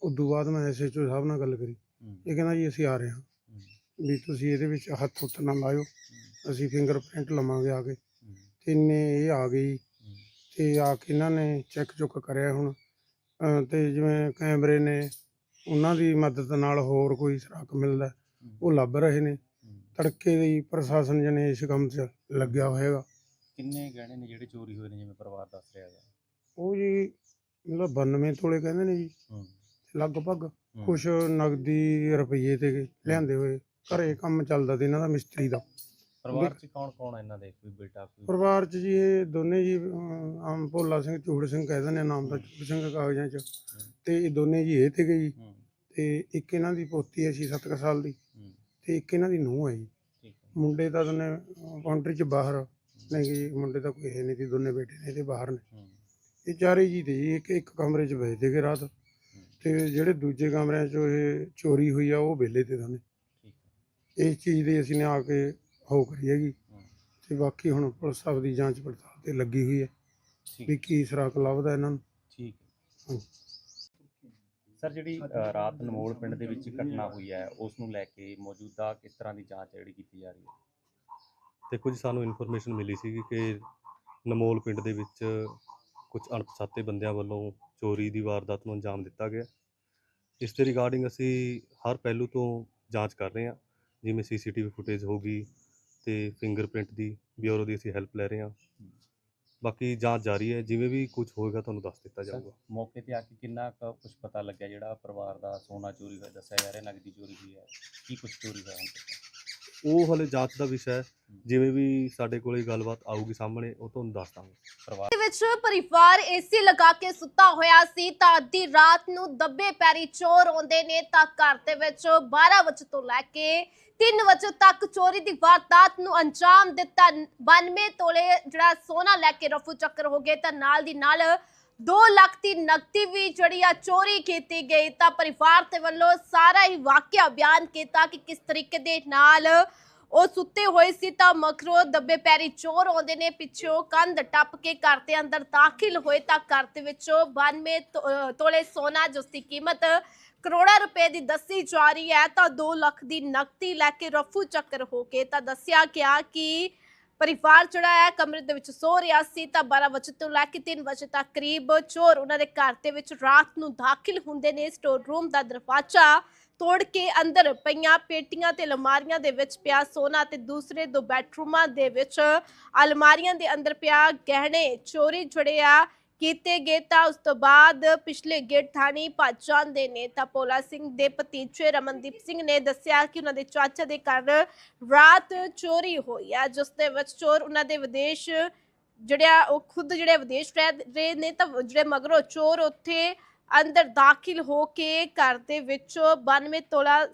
ਉਦੋਂ ਬਾਅਦ ਮੈਂ ਐਸਐਚਓ ਸਾਹਿਬ ਨਾਲ ਗੱਲ ਕਰੀ। ਇਹ ਕਹਿੰਦਾ ਜੀ ਅਸੀਂ ਆ ਰਹੇ ਹਾਂ। ਵੀ ਤੁਸੀਂ ਇਹਦੇ ਵਿੱਚ ਹੱਥ ਹੁੱਥ ਨਾ ਲਾਇਓ। ਅਸੀਂ ਫਿੰਗਰਪ੍ਰਿੰਟ ਲਵਾਂਗੇ ਆ ਕੇ। ਤੇ ਇਹ ਆ ਗਈ ਤੇ ਆ ਕੇ ਇਹਨਾਂ ਨੇ ਚੈੱਕ ਚੁੱਕ ਕਰਿਆ ਹੁਣ। ਤੇ ਜਿਵੇਂ ਕੈਮਰੇ ਨੇ ਉਹਨਾਂ ਦੀ ਮਦਦ ਨਾਲ ਹੋਰ ਕੋਈ ਸੁਰਾਖ ਮਿਲਦਾ ਉਹ ਲੱਭ ਰਹੇ ਨੇ। ਤੜਕੇ ਦੀ ਪ੍ਰਸ਼ਾਸਨ ਜਨੇ ਇਸ ਕੰਮ 'ਚ ਲੱਗਿਆ ਹੋਏਗਾ ਕਿੰਨੇ ਗਹਿਣੇ ਨੇ ਜਿਹੜੇ ਚੋਰੀ ਹੋਏ ਨੇ ਜਿਵੇਂ ਪਰਿਵਾਰ ਦੱਸ ਰਿਹਾ ਹੈਗਾ? ਉਹ ਜੀ ਮਤਲਬ 92 ਤੋਲੇ ਕਹਿੰਦੇ ਨੇ ਜੀ। ਹੂੰ। ਲਗਭਗ ਕੁਛ ਨਗਦੀ ਰੁਪਈਏ ਤੇ ਲਿਆਂਦੇ ਹੋਏ। ਘਰੇ ਕੰਮ ਚੱਲਦਾ ਤੇ ਇਹਨਾਂ ਦਾ ਮਿਸਤਰੀ ਦਾ। ਪਰਿਵਾਰ ਚ ਕੌਣ ਕੌਣ ਹੈ ਇਹਨਾਂ ਦੇ? ਕੋਈ ਬੇਟਾ ਕੋਈ ਪਰਿਵਾਰ ਚ ਜੀ ਇਹ ਦੋਨੇ ਜੀ ਅਮ, ਆਮ ਭੋਲਾ ਸਿੰਘ ਚੂੜ ਸਿੰਘ ਕਹਿ ਦਿੰਦੇ ਆ ਨਾਮ ਦਾ ਚੂੜ ਸਿੰਘ ਕਾਗਜ਼ਾਂ ਚ। ਤੇ ਇਹ ਦੋਨੇ ਜੀ ਇਹ ਤੇ ਗਈ ਹੂੰ। ਤੇ ਇੱਕ ਇਹਨਾਂ ਦੀ ਪੋਤੀ ਹੈ 6-7 ਸਾਲ ਦੀ। ਹੂੰ। ਤੇ ਇੱਕ ਇਹਨਾਂ ਦੀ ਨੂੰਹ ਹੈ ਜੀ। ਠੀਕ ਹੈ। ਮੁੰਡੇ ਤਾਂ ਦੋਨੇ ਕਾਉਂਟਰੀ ਚ ਬਾਹਰ ਨੇ ਜੀ। ਮੁੰਡੇ ਤਾਂ ਕੋਈ ਹੈ ਨਹੀਂ ਸੀ ਦੋਨੇ ਬੇਟੇ ਨੇ ਇਹਦੇ ਬਾਹਰ ਨੇ। ਹੂੰ। ਇਹ ਚਾਰੇ ਜੀ ਤੇ ਜੀ ਇੱਕ ਇੱਕ ਕਮਰੇ 'ਚ ਬੈਠੇ ਸੀਗੇ ਰਾਤ। ਤੇ ਜਿਹੜੇ ਦੂਜੇ ਕਮਰਿਆਂ 'ਚੋਂ ਇਹ ਚੋਰੀ ਹੋਈ ਆ ਉਹ ਵਿਹਲੇ ਤੇ ਦੋਨੇ ਇਸ ਚੀਜ਼ ਦੇ ਅਸੀਂ ਨੇ ਆ ਕੇ ਹੋ ਕਰੀ ਹੈਗੀ। ਤੇ ਬਾਕੀ ਹੁਣ ਪੁਲਿਸ ਆਪਦੀ ਜਾਂਚ ਪੜਤਾਲ ਤੇ ਲੱਗੀ ਹੋਈ ਹੈ। ਵੀ ਕੀ ਸੁਰਾਖ ਲੱਭਦਾ ਇਹਨਾਂ ਨੂੰ। ਠੀਕ। ਹੈ। ਸਰ ਜਿਹੜੀ ਰਾਤ ਨਮੋਲ ਪਿੰਡ ਦੇ ਵਿੱਚ ਘਟਨਾ ਹੋਈ ਹੈ ਉਸ ਨੂੰ ਲੈ ਕੇ ਮੌਜੂਦਾ ਕਿਸ ਤਰ੍ਹਾਂ ਦੀ ਜਾਂਚ ਜਿਹੜੀ ਕੀਤੀ ਜਾ ਰਹੀ ਹੈ? ਤੇ ਕੁਝ ਸਾਨੂੰ ਇਨਫੋਰਮੇਸ਼ਨ ਮਿਲੀ ਸੀ ਕਿ ਨਮੋਲ ਪਿੰਡ ਦੇ ਵਿੱਚ ਕੁਝ ਅਣਪਛਾਤੇ ਬੰਦਿਆਂ ਵੱਲੋਂ ਚੋਰੀ ਦੀ ਵਾਰਦਾਤ ਨੂੰ ਅੰਜਾਮ ਦਿੱਤਾ ਗਿਆ। ਇਸ ਦੇ ਰਿਗਾਰਡਿੰਗ ਅਸੀਂ ਹਰ ਪਹਿਲੂ ਤੋਂ ਜਾਂਚ ਕਰ ਰਹੇ ਹਾਂ। ਜਿਵੇਂ ਸੀਸੀਟੀਵੀ ਫੁਟੇਜ ਹੋਗੀ ਤੇ ਫਿੰਗਰਪ੍ਰਿੰਟ ਦੀ ਬਿਊਰੋ ਦੀ ਅਸੀਂ ਹੈਲਪ ਲੈ ਰਹੇ ਹਾਂ। ਬਾਕੀ ਜਾਂਚ ਜਾਰੀ ਹੈ। ਜਿਵੇਂ ਵੀ ਕੁਝ ਹੋਏਗਾ ਤੁਹਾਨੂੰ ਦੱਸ ਦਿੱਤਾ ਜਾਊਗਾ। ਮੌਕੇ ਤੇ ਆ ਕੇ ਕਿੰਨਾ ਕੁਝ ਪਤਾ ਲੱਗਿਆ? ਜਿਹੜਾ ਪਰਿਵਾਰ ਦਾ ਸੋਨਾ ਚੋਰੀ ਹੋਇਆ ਦੱਸਿਆ ਜਾ ਰਿਹਾ ਨਗਦੀ ਚੋਰੀ ਹੋਈ ਹੈ। ਕੀ ਕੁਝ ਚੋਰੀ ਹੋਇਆ ਹੁਣ ਤੱਕ? ਉਹ ਹਲੇ ਜਾਂਚ ਦਾ ਵਿਸ਼ਾ ਹੈ। ਜਿਵੇਂ ਵੀ ਸਾਡੇ ਕੋਲੇ ਗੱਲਬਾਤ ਆਊਗੀ ਸਾਹਮਣੇ ਉਹ ਤੁਹਾਨੂੰ ਦੱਸ ਦਾਂਗੇ। ਪਰਿਵਾਰ ਵਿੱਚ ਪਰਿਵਾਰ ਏਸੀ ਲਗਾ ਕੇ ਸੁੱਤਾ ਹੋਇਆ ਸੀ, ਤਾਂ ਅੱਧੀ ਰਾਤ ਨੂੰ ਦੱਬੇ ਪੈਰੀ ਚੋਰ ਆਉਂਦੇ ਨੇ, ਤਾਂ ਘਰ ਦੇ ਵਿੱਚ 12 ਵਜੇ ਤੋਂ ਲੈ ਕੇ 3 ਵਜੇ ਤੱਕ ਚੋਰੀ ਦੀ ਵਾਰਦਾਤ ਨੂੰ ਅੰਜਾਮ ਦਿੱਤਾ। 92 ਤੋਲੇ ਜਿਹੜਾ ਸੋਨਾ ਲੈ ਕੇ ਰਫੂ ਚੱਕਰ ਹੋ ਗਏ, ਤਾਂ ਨਾਲ ਦੀ ਨਾਲ 2 ਲੱਖ ਦੀ ਨਕਦੀ ਵੀ ਜਿਹੜੀ ਆ ਚੋਰੀ ਕੀਤੀ ਗਈ। ਤਾਂ ਪਰਿਵਾਰ ਦੇ ਵੱਲੋਂ ਸਾਰਾ ਹੀ ਵਾਕਿਆ ਬਿਆਨ ਕੀਤਾ ਕਿ ਕਿਸ ਤਰੀਕੇ ਦੇ ਨਾਲ ਉਹ ਸੁੱਤੇ ਹੋਏ ਸੀ ਤਾਂ ਮਖਰੋ ਦੱਬੇ ਪੈਰੀ ਚੋਰ ਆਉਂਦੇ ਨੇ ਪਿੱਛੋਂ, ਕੰਧ ਟੱਪ ਕੇ ਘਰ ਦੇ ਅੰਦਰ ਦਾਖਲ ਹੋਏ ਤਾਂ ਘਰ ਦੇ ਵਿੱਚੋਂ 92 ਤੋਲੇ ਸੋਨਾ ਜਿਸ ਦੀ ਕੀਮਤ ਕਰੋੜਾਂ ਰੁਪਏ ਦੀ ਦੱਸੀ ਜਾ ਰਹੀ ਹੈ ਤਾਂ 2 ਲੱਖ ਦੀ ਨਕਦੀ ਲੈ ਕੇ ਰਫੂ ਚੱਕਰ ਹੋ ਕੇ ਤਾਂ ਦੱਸਿਆ ਗਿਆ ਕਿ ਪਰਿਵਾਰ ਜਿਹੜਾ ਹੈ ਕਮਰੇ ਦੇ ਵਿੱਚ ਸੋ ਰਿਹਾ ਸੀ ਤਾਂ 12 ਵਜੇ ਤੋਂ ਲੈ ਕੇ 3 ਵਜੇ ਤੱਕ ਕਰੀਬ ਚੋਰ ਉਹਨਾਂ ਦੇ ਘਰ ਦੇ ਵਿੱਚ ਰਾਤ ਨੂੰ ਦਾਖਲ ਹੁੰਦੇ ਨੇ, ਸਟੋਰ ਰੂਮ ਦਾ ਦਰਵਾਜ਼ਾ ਤੋੜ ਕੇ ਅੰਦਰ ਪਈਆਂ ਪੇਟੀਆਂ ਤੇ ਅਲਮਾਰੀਆਂ ਦੇ ਵਿੱਚ ਪਿਆ ਸੋਨਾ ਤੇ ਦੂਸਰੇ ਦੋ ਬੈਡਰੂਮਾਂ ਦੇ ਵਿੱਚ ਅਲਮਾਰੀਆਂ ਦੇ ਅੰਦਰ ਪਿਆ ਗਹਿਣੇ, ਚੋਰੀ ਜਿਹੜੇ ਆ ਕੀਤੇ ਗਏ ਤਾਂ ਉਸ ਤੋਂ ਬਾਅਦ ਪਿਛਲੇ ਗੇਟ ਥਾਣੀ ਭੱਜ ਜਾਂਦੇ ਨੇ। ਤਾਂ ਭੋਲਾ ਸਿੰਘ ਦੇ ਭਤੀਜੇ ਰਮਨਦੀਪ ਸਿੰਘ ਨੇ ਦੱਸਿਆ ਕਿ ਉਹਨਾਂ ਦੇ ਚਾਚਾ ਦੇ ਘਰ ਰਾਤ ਚੋਰੀ ਹੋਈ ਆ, ਜਿਸ ਦੇ ਵਿੱਚ ਚੋਰ ਉਹਨਾਂ ਦੇ ਵਿਦੇਸ਼ ਜਿਹੜਾ ਉਹ ਖੁਦ ਜਿਹੜੇ ਵਿਦੇਸ਼ ਰਹਿ ਰਹੇ ਨੇ ਤਾਂ ਜਿਹੜੇ ਮਗਰੋਂ ਚੋਰ ਉੱਥੇ ਅੰਦਰ ਦਾਖਲ ਹੋ ਕੇ ਘਰ ਦੇ ਵਿੱਚ 92 ਤੋਲਾ